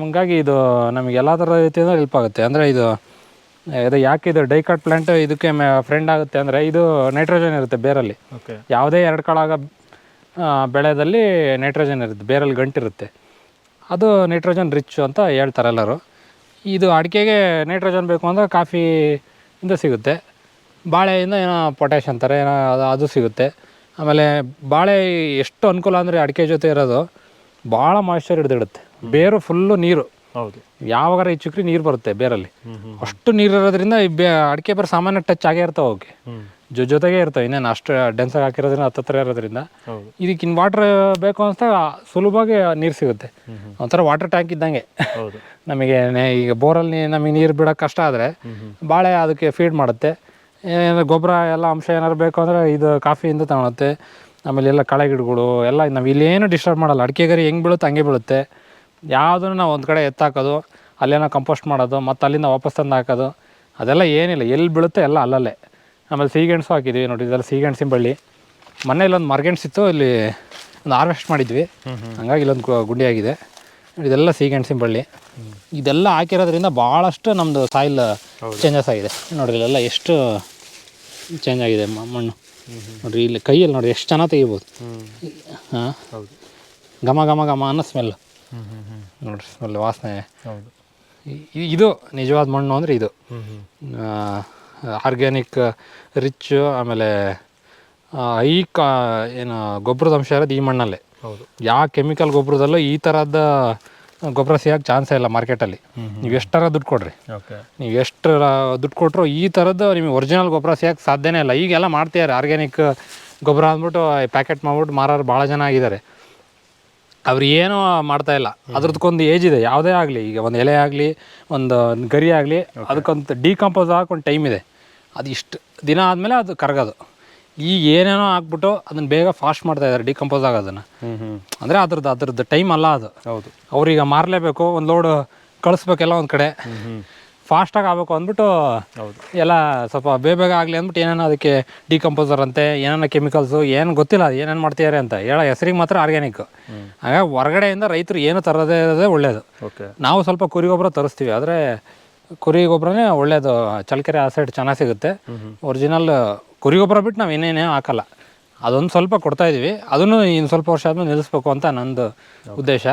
[SPEAKER 1] ಹಂಗಾಗಿ ಇದು ನಮಗೆ ಎಲ್ಲ ಥರ ರೀತಿಯಿಂದ ಹೆಲ್ಪ್ ಆಗುತ್ತೆ. ಅಂದರೆ ಇದು ಇದು ಯಾಕೆ ಇದು ಡೈಕಾಟ್ ಪ್ಲಾಂಟ್ ಇದಕ್ಕೆ ಫ್ರೆಂಡ್ ಆಗುತ್ತೆ ಅಂದರೆ ಇದು ನೈಟ್ರೋಜನ್ ಇರುತ್ತೆ ಬೇರಲ್ಲಿ.
[SPEAKER 2] ಓಕೆ
[SPEAKER 1] ಯಾವುದೇ ಎರಡು ಕಾಳಾಗ ಬೆಳೆದಲ್ಲಿ ನೈಟ್ರೋಜನ್ ಇರುತ್ತೆ. ಬೇರಲ್ಲಿ ಗಂಟಿರುತ್ತೆ. ಅದು ನೈಟ್ರೋಜನ್ ರಿಚ್ ಅಂತ ಹೇಳ್ತಾರೆ ಎಲ್ಲರೂ. ಇದು ಅಡಿಕೆಗೆ ನೈಟ್ರೋಜನ್ ಬೇಕು ಅಂದರೆ ಕಾಫಿಯಿಂದ ಸಿಗುತ್ತೆ. ಬಾಳೆಯಿಂದ ಏನೋ ಪೊಟ್ಯಾಶ್ ಅಂತಾರೆ ಏನೋ ಅದು ಅದು ಸಿಗುತ್ತೆ. ಆಮೇಲೆ ಬಾಳೆ ಎಷ್ಟು ಅನುಕೂಲ ಅಂದರೆ ಅಡಿಕೆ ಜೊತೆ ಇರೋದು ಭಾಳ ಮಾಯ್ಶ್ಚರ್ ಹಿಡಿದಿಡುತ್ತೆ. ಬೇರು ಫುಲ್ಲು ನೀರು.
[SPEAKER 2] ಹೌದು.
[SPEAKER 1] ಯಾವಾಗಾರ ಈ ಚುಕ್ರಿ ನೀರು ಬರುತ್ತೆ ಬೇರಲ್ಲಿ. ಅಷ್ಟು ನೀರು ಇರೋದ್ರಿಂದ ಈ ಬೇ ಅಡಿಕೆ ಬೇರೆ ಸಾಮಾನ್ಯ ಟಚ್ ಆಗೇ ಇರ್ತಾವೆ
[SPEAKER 2] ಓಕೆ
[SPEAKER 1] ಜೊ ಜೊತೆಗೆ ಇರ್ತವೆ ಇನ್ನೇನು ಅಷ್ಟು ಡೆನ್ಸಾಗಿ ಹಾಕಿರೋದ್ರಿಂದ ಹತ್ತತ್ರ ಇರೋದ್ರಿಂದ. ಇದಕ್ಕೆ ಇನ್ನು ವಾಟ್ರ್ ಬೇಕು ಅಂತ ಸುಲಭವಾಗಿ ನೀರು ಸಿಗುತ್ತೆ. ಒಂಥರ ವಾಟರ್ ಟ್ಯಾಂಕ್ ಇದ್ದಂಗೆ. ನಮಗೆ ಈಗ ಬೋರಲ್ಲಿ ನಮಗೆ ನೀರು ಬಿಡೋಕೆ ಕಷ್ಟ ಆದರೆ ಬಾಳೆ ಅದಕ್ಕೆ ಫೀಡ್ ಮಾಡುತ್ತೆ. ಏನಾದ್ರು ಗೊಬ್ಬರ ಎಲ್ಲ ಅಂಶ ಏನಾದ್ರು ಬೇಕು ಅಂದರೆ ಇದು ಕಾಫಿಯಿಂದ ತಗೊಳುತ್ತೆ. ಆಮೇಲೆ ಎಲ್ಲ ಕಳೆ ಗಿಡಗಳು ಎಲ್ಲ ನಾವು ಇಲ್ಲೇನು ಡಿಸ್ಟರ್ಬ್ ಮಾಡಲ್ಲ. ಅಡಿಕೆ ಗರಿ ಹೆಂಗೆ ಬೀಳುತ್ತೆ ಹಂಗೆ ಬೀಳುತ್ತೆ. ಯಾವುದನ್ನು ನಾವು ಒಂದು ಕಡೆ ಎತ್ತಾಕೋದು ಅಲ್ಲೇನೋ ಕಂಪೋಸ್ಟ್ ಮಾಡೋದು ಮತ್ತು ಅಲ್ಲಿಂದ ವಾಪಸ್ ತಂದು ಹಾಕೋದು ಅದೆಲ್ಲ ಏನಿಲ್ಲ. ಎಲ್ಲಿ ಬೀಳುತ್ತೆ ಎಲ್ಲ ಅಲ್ಲಲ್ಲೇ. ಆಮೇಲೆ ಸೀಗೆಣಸು ಹಾಕಿದ್ವಿ ನೋಡಿ ಇದೆಲ್ಲ ಸೀಗೆಣಸಿನ ಬಳ್ಳಿ ಮೊನ್ನೆ ಇಲ್ಲೊಂದು ಮರ್ಗೆಣ್ಸ್ ಇತ್ತು ಇಲ್ಲಿ ಒಂದು ಹಾರ್ವೆಸ್ಟ್ ಮಾಡಿದ್ವಿ. ಹಂಗಾಗಿ ಇಲ್ಲೊಂದು ಗು- ಗುಂಡಿ ಆಗಿದೆ. ಇದೆಲ್ಲ ಸೀಗೆಣಸಿನ ಬಳ್ಳಿ ಇದೆಲ್ಲ ಹಾಕಿರೋದ್ರಿಂದ ಭಾಳಷ್ಟು ನಮ್ಮದು ಸಾಯಿಲ್ ಚೇಂಜಸ್ ಆಗಿದೆ. ನೋಡಿರಿ ಇಲ್ಲೆಲ್ಲ ಎಷ್ಟು ಚೇಂಜ್ ಆಗಿದೆ ಮ- ಮಣ್ಣು. ನೋಡ್ರಿ ಇಲ್ಲಿ ಕೈಯಲ್ಲಿ ನೋಡ್ರಿ ಎಷ್ಟು ಚೆನ್ನಾಗಿ ತೆಗಿಬೋದು. ಹಾಂ?
[SPEAKER 2] ಹೌದು.
[SPEAKER 1] ಘಮ ಘಮ ಘಮ ಅನ್ನೋ ಸ್ಮೆಲ್
[SPEAKER 2] ಹ್ಞೂ ಹ್ಞೂ ಹ್ಞೂ
[SPEAKER 1] ನೋಡ್ರಿ ಸ್ಮೆಲ್ ವಾಸನೆ.
[SPEAKER 2] ಹೌದು.
[SPEAKER 1] ಇ- ಇದು ನಿಜವಾದ ಮಣ್ಣು ಅಂದರೆ ಇದು.
[SPEAKER 2] ಹ್ಞೂ ಹ್ಞೂ
[SPEAKER 1] ಆರ್ಗ್ಯಾನಿಕ್ ರಿಚ್ ಆಮೇಲೆ ಐ ಕಾ ಏನು ಗೊಬ್ಬರದ ಅಂಶ ಇರೋದು ಈ ಮಣ್ಣಲ್ಲೇ.
[SPEAKER 2] ಹೌದು.
[SPEAKER 1] ಯಾವ ಕೆಮಿಕಲ್ ಗೊಬ್ಬರದಲ್ಲೂ ಈ ಥರದ ಗೊಬ್ಬರ ಸಿಗೋಕ್ಕೆ ಚಾನ್ಸೇ ಇಲ್ಲ ಮಾರ್ಕೆಟಲ್ಲಿ. ನೀವು ಎಷ್ಟರ ದುಡ್ಡು ಕೊಡ್ರಿ. ನೀವು ಎಷ್ಟು ದುಡ್ಡು ಕೊಟ್ಟರು ಈ ಥರದ್ದು ನಿಮಗೆ ಒರಿಜಿನಲ್ ಗೊಬ್ಬರ ಸಿಗೋಕ್ಕೆ ಸಾಧ್ಯನೇ ಇಲ್ಲ. ಈಗೆಲ್ಲ ಮಾಡ್ತಿದ್ದಾರೆ. ಆರ್ಗ್ಯಾನಿಕ್ ಗೊಬ್ಬರ ಅಂದ್ಬಿಟ್ಟು ಪ್ಯಾಕೆಟ್ ಮಾಡ್ಬಿಟ್ಟು ಮಾರೋರು ಭಾಳ ಜನ ಆಗಿದ್ದಾರೆ. ಅವ್ರು ಏನೂ ಮಾಡ್ತಾ ಇಲ್ಲ. ಅದ್ರದ್ದಕ್ಕೊಂದು ಏಜ್ ಇದೆ. ಯಾವುದೇ ಆಗಲಿ ಈಗ ಒಂದು ಎಲೆ ಆಗಲಿ ಒಂದು ಗರಿ ಆಗಲಿ ಅದಕ್ಕೊಂದು ಡಿಕಂಪೋಸ್ ಆಗಕ್ಕೆ ಒಂದು ಟೈಮ್ ಇದೆ. ಅದು ಇಷ್ಟು ದಿನ ಆದಮೇಲೆ ಅದು ಕರಗೋದು. ಈಗ ಏನೇನೋ ಹಾಕ್ಬಿಟ್ಟು ಅದನ್ನ ಬೇಗ ಫಾಸ್ಟ್ ಮಾಡ್ತಾ ಇದ್ದಾರೆ ಡಿಕಂಪೋಸ್ ಆಗೋದನ್ನ. ಅಂದ್ರೆ ಅದ್ರದ್ದು ಅದ್ರದ್ದು ಟೈಮ್ ಅಲ್ಲ ಅದು.
[SPEAKER 2] ಹೌದು.
[SPEAKER 1] ಅವ್ರೀಗ ಮಾರಲೇಬೇಕು ಒಂದು ಲೋಡ್ ಕಳಿಸ್ಬೇಕೆಲ್ಲ ಒಂದು ಕಡೆ.
[SPEAKER 2] ಫಾಸ್ಟ್ ಆಗಿ
[SPEAKER 1] ಫಾಸ್ಟಾಗಿ ಆಗಬೇಕು ಅಂದ್ಬಿಟ್ಟು
[SPEAKER 2] ಹೌದು.
[SPEAKER 1] ಎಲ್ಲ ಸ್ವಲ್ಪ ಬೇಗ ಬೇಗ ಆಗಲಿ ಅಂದ್ಬಿಟ್ಟು ಏನೇನೋ ಅದಕ್ಕೆ ಡಿಕಂಪೋಸರ್ ಅಂತೆ ಏನೇನೋ ಕೆಮಿಕಲ್ಸು ಏನು ಗೊತ್ತಿಲ್ಲ ಅದು ಏನೇನು ಮಾಡ್ತಿದ್ದಾರೆ ಅಂತ. ಹೇಳೋ ಹೆಸರಿಗೆ ಮಾತ್ರ ಆರ್ಗ್ಯಾನಿಕ್ ಹಾಗಾಗಿ ಹೊರಗಡೆಯಿಂದ ರೈತರು ಏನು ತರೋದೇ ಇರೋದೇ ಒಳ್ಳೆಯದು
[SPEAKER 2] ಓಕೆ
[SPEAKER 1] ನಾವು ಸ್ವಲ್ಪ ಕುರಿ ಗೊಬ್ಬರ ತರಿಸ್ತೀವಿ ಆದರೆ ಕುರಿ ಗೊಬ್ಬರನೇ ಒಳ್ಳೆಯದು ಚಳ್ಳಕೆರೆ ಆ ಸೈಡ್ ಚೆನ್ನಾಗಿ ಸಿಗುತ್ತೆ. ಒರಿಜಿನಲ್ ಕುರಿ ಗೊಬ್ಬರ ಬಿಟ್ಟು ನಾವು ಇನ್ನೇನೇ ಹಾಕಲ್ಲ. ಅದೊಂದು ಸ್ವಲ್ಪ ಕೊಡ್ತಾ ಇದೀವಿ. ಅದನ್ನು ಇನ್ನು ಸ್ವಲ್ಪ ವರ್ಷ ಆದ್ಮೇಲೆ ನಿಲ್ಲಿಸ್ಬೇಕು ಅಂತ ನಂದು ಉದ್ದೇಶ.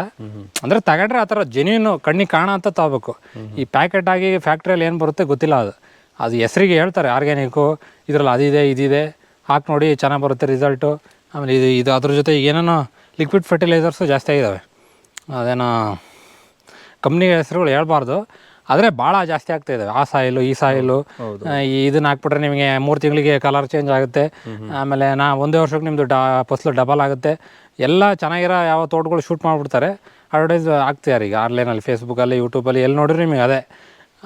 [SPEAKER 1] ಅಂದ್ರೆ ತಗೊಂಡ್ರೆ ಆ ಥರ ಜೆನ್ಯೂನ್ ಕಣ್ಣಿಗೆ ಕಾಣ ಅಂತ ತಗೋಬೇಕು ಈ ಪ್ಯಾಕೆಟ್ ಆಗಿ ಫ್ಯಾಕ್ಟ್ರಿಯಲ್ಲಿ ಏನು ಬರುತ್ತೆ ಗೊತ್ತಿಲ್ಲ ಅದು. ಅದು ಹೆಸರಿಗೆ ಹೇಳ್ತಾರೆ ಆರ್ಗ್ಯಾನಿಕ್ಕು ಇದ್ರಲ್ಲಿ ಅದಿದೆ ಇದಿದೆ. ಹಾಕಿ ನೋಡಿ ಚೆನ್ನಾಗಿ ಬರುತ್ತೆ ರಿಸಲ್ಟು ಆಮೇಲೆ ಇದು ಇದು ಅದ್ರ ಜೊತೆ ಈಗ ಏನೇನೋ ಲಿಕ್ವಿಡ್ ಫರ್ಟಿಲೈಸರ್ಸು ಜಾಸ್ತಿ ಆಗಿದ್ದಾವೆ ಅದೇನೋ ಕಂಪ್ನಿ ಹೆಸರುಗಳು ಹೇಳ್ಬಾರ್ದು. ಆದರೆ ಭಾಳ ಜಾಸ್ತಿ ಆಗ್ತಾ ಇದ್ದಾವೆ ಆ ಸಾಯಿಲು ಈ ಸಾಯಿಲು ಇದನ್ನ ಹಾಕ್ಬಿಟ್ರೆ ನಿಮಗೆ ಮೂರು ತಿಂಗಳಿಗೆ ಕಲರ್ ಚೇಂಜ್ ಆಗುತ್ತೆ. ಆಮೇಲೆ ನಾ ಒಂದೇ ವರ್ಷಕ್ಕೆ ನಿಮ್ಮದು ಡಾ ಫಸ್ಲು ಡಬಲ್ ಆಗುತ್ತೆ. ಎಲ್ಲ ಚೆನ್ನಾಗಿರೋ ಯಾವ ತೋಟಗಳು ಶೂಟ್ ಮಾಡಿಬಿಡ್ತಾರೆ. ಅಡ್ವರ್ಟೈಸ್ ಆಗ್ತಿದ್ದಾರೆ ಈಗ ಆನ್ಲೈನಲ್ಲಿ ಫೇಸ್ಬುಕ್ಕಲ್ಲಿ ಯೂಟ್ಯೂಬಲ್ಲಿ ಎಲ್ಲಿ ನೋಡಿದ್ರೆ ನಿಮಗೆ ಅದೇ.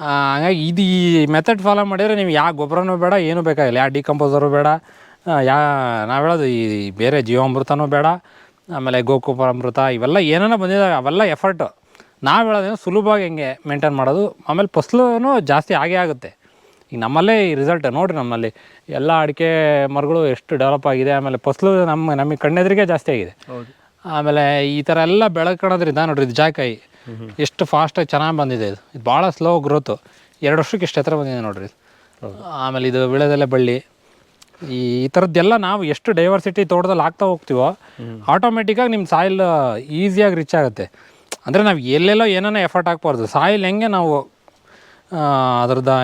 [SPEAKER 1] ಹಾಗಾಗಿ ಇದು ಈ ಮೆಥಡ್ ಫಾಲೋ ಮಾಡಿದರೆ ನಿಮ್ಗೆ ಯಾವ ಗೊಬ್ಬರನೂ ಬೇಡ ಏನೂ ಬೇಕಾಗಿಲ್ಲ. ಯಾವ ಡಿಕಂಪೋಸರು ಬೇಡ ಯಾ ನಾವು ಹೇಳೋದು ಈ ಬೇರೆ ಜೀವಾಮೃತನೂ ಬೇಡ. ಆಮೇಲೆ ಗೋಕುಪಾಮೃತ ಇವೆಲ್ಲ ಏನೇನೋ ಬಂದಿದ್ದಾವೆ ಅವೆಲ್ಲ ಎಫರ್ಟು ನಾವು ಹೇಳೋದೇನು ಸುಲಭವಾಗಿ ಹೆಂಗೆ ಮೇಂಟೈನ್ ಮಾಡೋದು? ಆಮೇಲೆ ಫಸ್ಲೂ ಜಾಸ್ತಿ ಆಗೇ ಆಗುತ್ತೆ. ಈಗ ನಮ್ಮಲ್ಲೇ ಈ ರಿಸಲ್ಟ್ ನೋಡಿರಿ ನಮ್ಮಲ್ಲಿ. ಎಲ್ಲ ಅಡಿಕೆ ಮರಗಳು ಎಷ್ಟು ಡೆವಲಪ್ ಆಗಿದೆ ಆಮೇಲೆ ಫಸ್ಲು ನಮ್ಮ ನಮಗೆ ಕಣ್ಣೆದ್ರಿಗೆ ಜಾಸ್ತಿ ಆಗಿದೆ. ಆಮೇಲೆ ಈ ಥರ ಎಲ್ಲ ಬೆಳಕಣೋದ್ರಿಂದ ನೋಡ್ರಿ ಇದು ಜಾಕಾಯಿ ಎಷ್ಟು ಫಾಸ್ಟಾಗಿ ಚೆನ್ನಾಗಿ ಬಂದಿದೆ ಇದು. ಇದು ಭಾಳ ಸ್ಲೋ ಗ್ರೋತು ಎರಡು ವರ್ಷಕ್ಕೆ ಎಷ್ಟು ಎತ್ತರ ಬಂದಿದೆ ನೋಡ್ರಿ. ಆಮೇಲೆ ಇದು ವಿಳೆದೆಲೆ ಬಳ್ಳಿ. ಈ ಈ ಥರದ್ದೆಲ್ಲ ನಾವು ಎಷ್ಟು ಡೈವರ್ಸಿಟಿ ತೋಟದಲ್ಲಿ ಹಾಕ್ತಾ ಹೋಗ್ತೀವೋ ಆಟೋಮೆಟಿಕ್ಕಾಗಿ ನಿಮ್ಮ ಸಾಯಿಲ್ ಈಸಿಯಾಗಿ ರಿಚ್ ಆಗುತ್ತೆ. ಅಂದರೆ ನಾವು ಎಲ್ಲೆಲ್ಲೋ ಏನೇನೋ ಎಫರ್ಟ್ ಹಾಕ್ಬಾರ್ದು. ಸಾಯಿಲ್ ಹೆಂಗೆ ನಾವು ಅದ್ರದ್ದು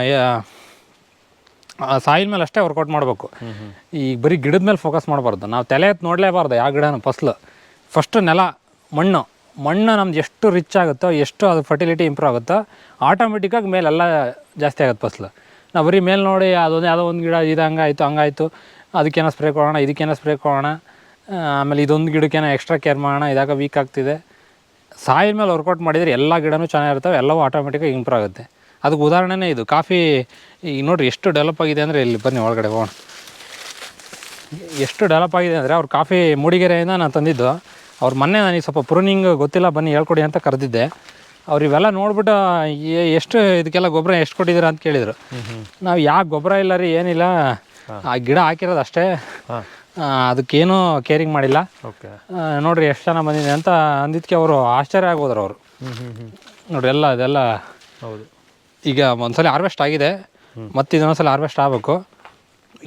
[SPEAKER 1] ಸಾಯಿಲ್ ಮೇಲೆ ಅಷ್ಟೇ ವರ್ಕೌಟ್ ಮಾಡಬೇಕು. ಈ ಬರೀ ಗಿಡದ ಮೇಲೆ ಫೋಕಸ್ ಮಾಡಬಾರ್ದು. ನಾವು ತಲೆ ಎತ್ತು ನೋಡಲೇಬಾರ್ದು ಯಾವ ಗಿಡನ ಫಸ್ಲು. ಫಸ್ಟು ನೆಲ ಮಣ್ಣು. ಮಣ್ಣು ನಮ್ದು ಎಷ್ಟು ರಿಚ್ ಆಗುತ್ತೋ ಎಷ್ಟು ಅದು ಫರ್ಟಿಲಿಟಿ ಇಂಪ್ರೂವ್ ಆಗುತ್ತೋ ಆಟೋಮೆಟಿಕ್ಕಾಗಿ ಮೇಲೆಲ್ಲ ಜಾಸ್ತಿ ಆಗುತ್ತೆ ಫಸ್ಲು. ನಾವು ಬರೀ ಮೇಲೆ ನೋಡಿ ಅದೊಂದು ಯಾವುದೋ ಒಂದು ಗಿಡ ಇದು ಹಂಗಾಯ್ತು ಹಂಗಾಯಿತು ಅದಕ್ಕೇನೋ ಸ್ಪ್ರೇ ಕೊಡೋಣ ಇದಕ್ಕೇನೋ ಸ್ಪ್ರೇ ಕೊಡೋಣ ಆಮೇಲೆ ಇದೊಂದು ಗಿಡಕ್ಕೇನೋ ಎಕ್ಸ್ಟ್ರಾ ಕೇರ್ ಮಾಡೋಣ ಇದಾಗ ವೀಕ್ ಆಗ್ತಿದೆ. ಸಾಯಿಲ್ ಮೇಲೆ ವರ್ಕೌಟ್ ಮಾಡಿದರೆ ಎಲ್ಲ ಗಿಡನೂ ಚೆನ್ನಾಗಿರ್ತವೆ ಎಲ್ಲವೂ ಆಟೋಮೆಟಿಕಾಗಿ ಇಂಪ್ರೂವ್ ಆಗುತ್ತೆ. ಅದಕ್ಕೆ ಉದಾಹರಣೆನೇ ಇದು ಕಾಫಿ ಈಗ ನೋಡಿರಿ ಎಷ್ಟು ಡೆವಲಪ್ ಆಗಿದೆ ಅಂದರೆ ಇಲ್ಲಿ ಬನ್ನಿ ಒಳಗಡೆ ಹೋಗೋಣ. ಎಷ್ಟು ಡೆವಲಪ್ ಆಗಿದೆ ಅಂದರೆ ಅವ್ರು ಕಾಫಿ ಮೂಡಿಗೆರೆಯಿಂದ ನಾನು ತಂದಿದ್ದು ಅವ್ರು ಮೊನ್ನೆ ನನಗೆ ಸ್ವಲ್ಪ ಪ್ರೂನಿಂಗ್ ಗೊತ್ತಿಲ್ಲ ಬನ್ನಿ ಹೇಳ್ಕೊಡಿ ಅಂತ ಕರೆದಿದ್ದೆ. ಅವ್ರು ಇವೆಲ್ಲ ನೋಡ್ಬಿಟ್ಟು ಎಷ್ಟು ಇದಕ್ಕೆಲ್ಲ ಗೊಬ್ಬರ ಎಷ್ಟು ಕೊಟ್ಟಿದ್ದೀರಾ ಅಂತ ಕೇಳಿದರು. ನಾವು ಯಾವ ಗೊಬ್ಬರ ಇಲ್ಲ ರೀ ಏನಿಲ್ಲ ಆ ಗಿಡ ಹಾಕಿರೋದು ಅಷ್ಟೇ. ಅದಕ್ಕೇನೂ ಕೇರಿಂಗ್ ಮಾಡಿಲ್ಲ.
[SPEAKER 2] ಓಕೆ
[SPEAKER 1] ನೋಡ್ರಿ ಎಷ್ಟು ಜನ ಬಂದಿದೆ ಅಂತ ಅಂದಿದ್ದಕ್ಕೆ ಅವರು ಆಶ್ಚರ್ಯ ಆಗೋದ್ರು ಅವರು. ನೋಡ್ರಿ ಎಲ್ಲ ಅದೆಲ್ಲ
[SPEAKER 2] ಹೌದು.
[SPEAKER 1] ಈಗ ಒಂದ್ಸಲ ಹಾರ್ವೆಸ್ಟ್ ಆಗಿದೆ. ಮತ್ತೆ ಇದೊಂದ್ಸಲ ಹಾರ್ವೆಸ್ಟ್ ಆಗಬೇಕು.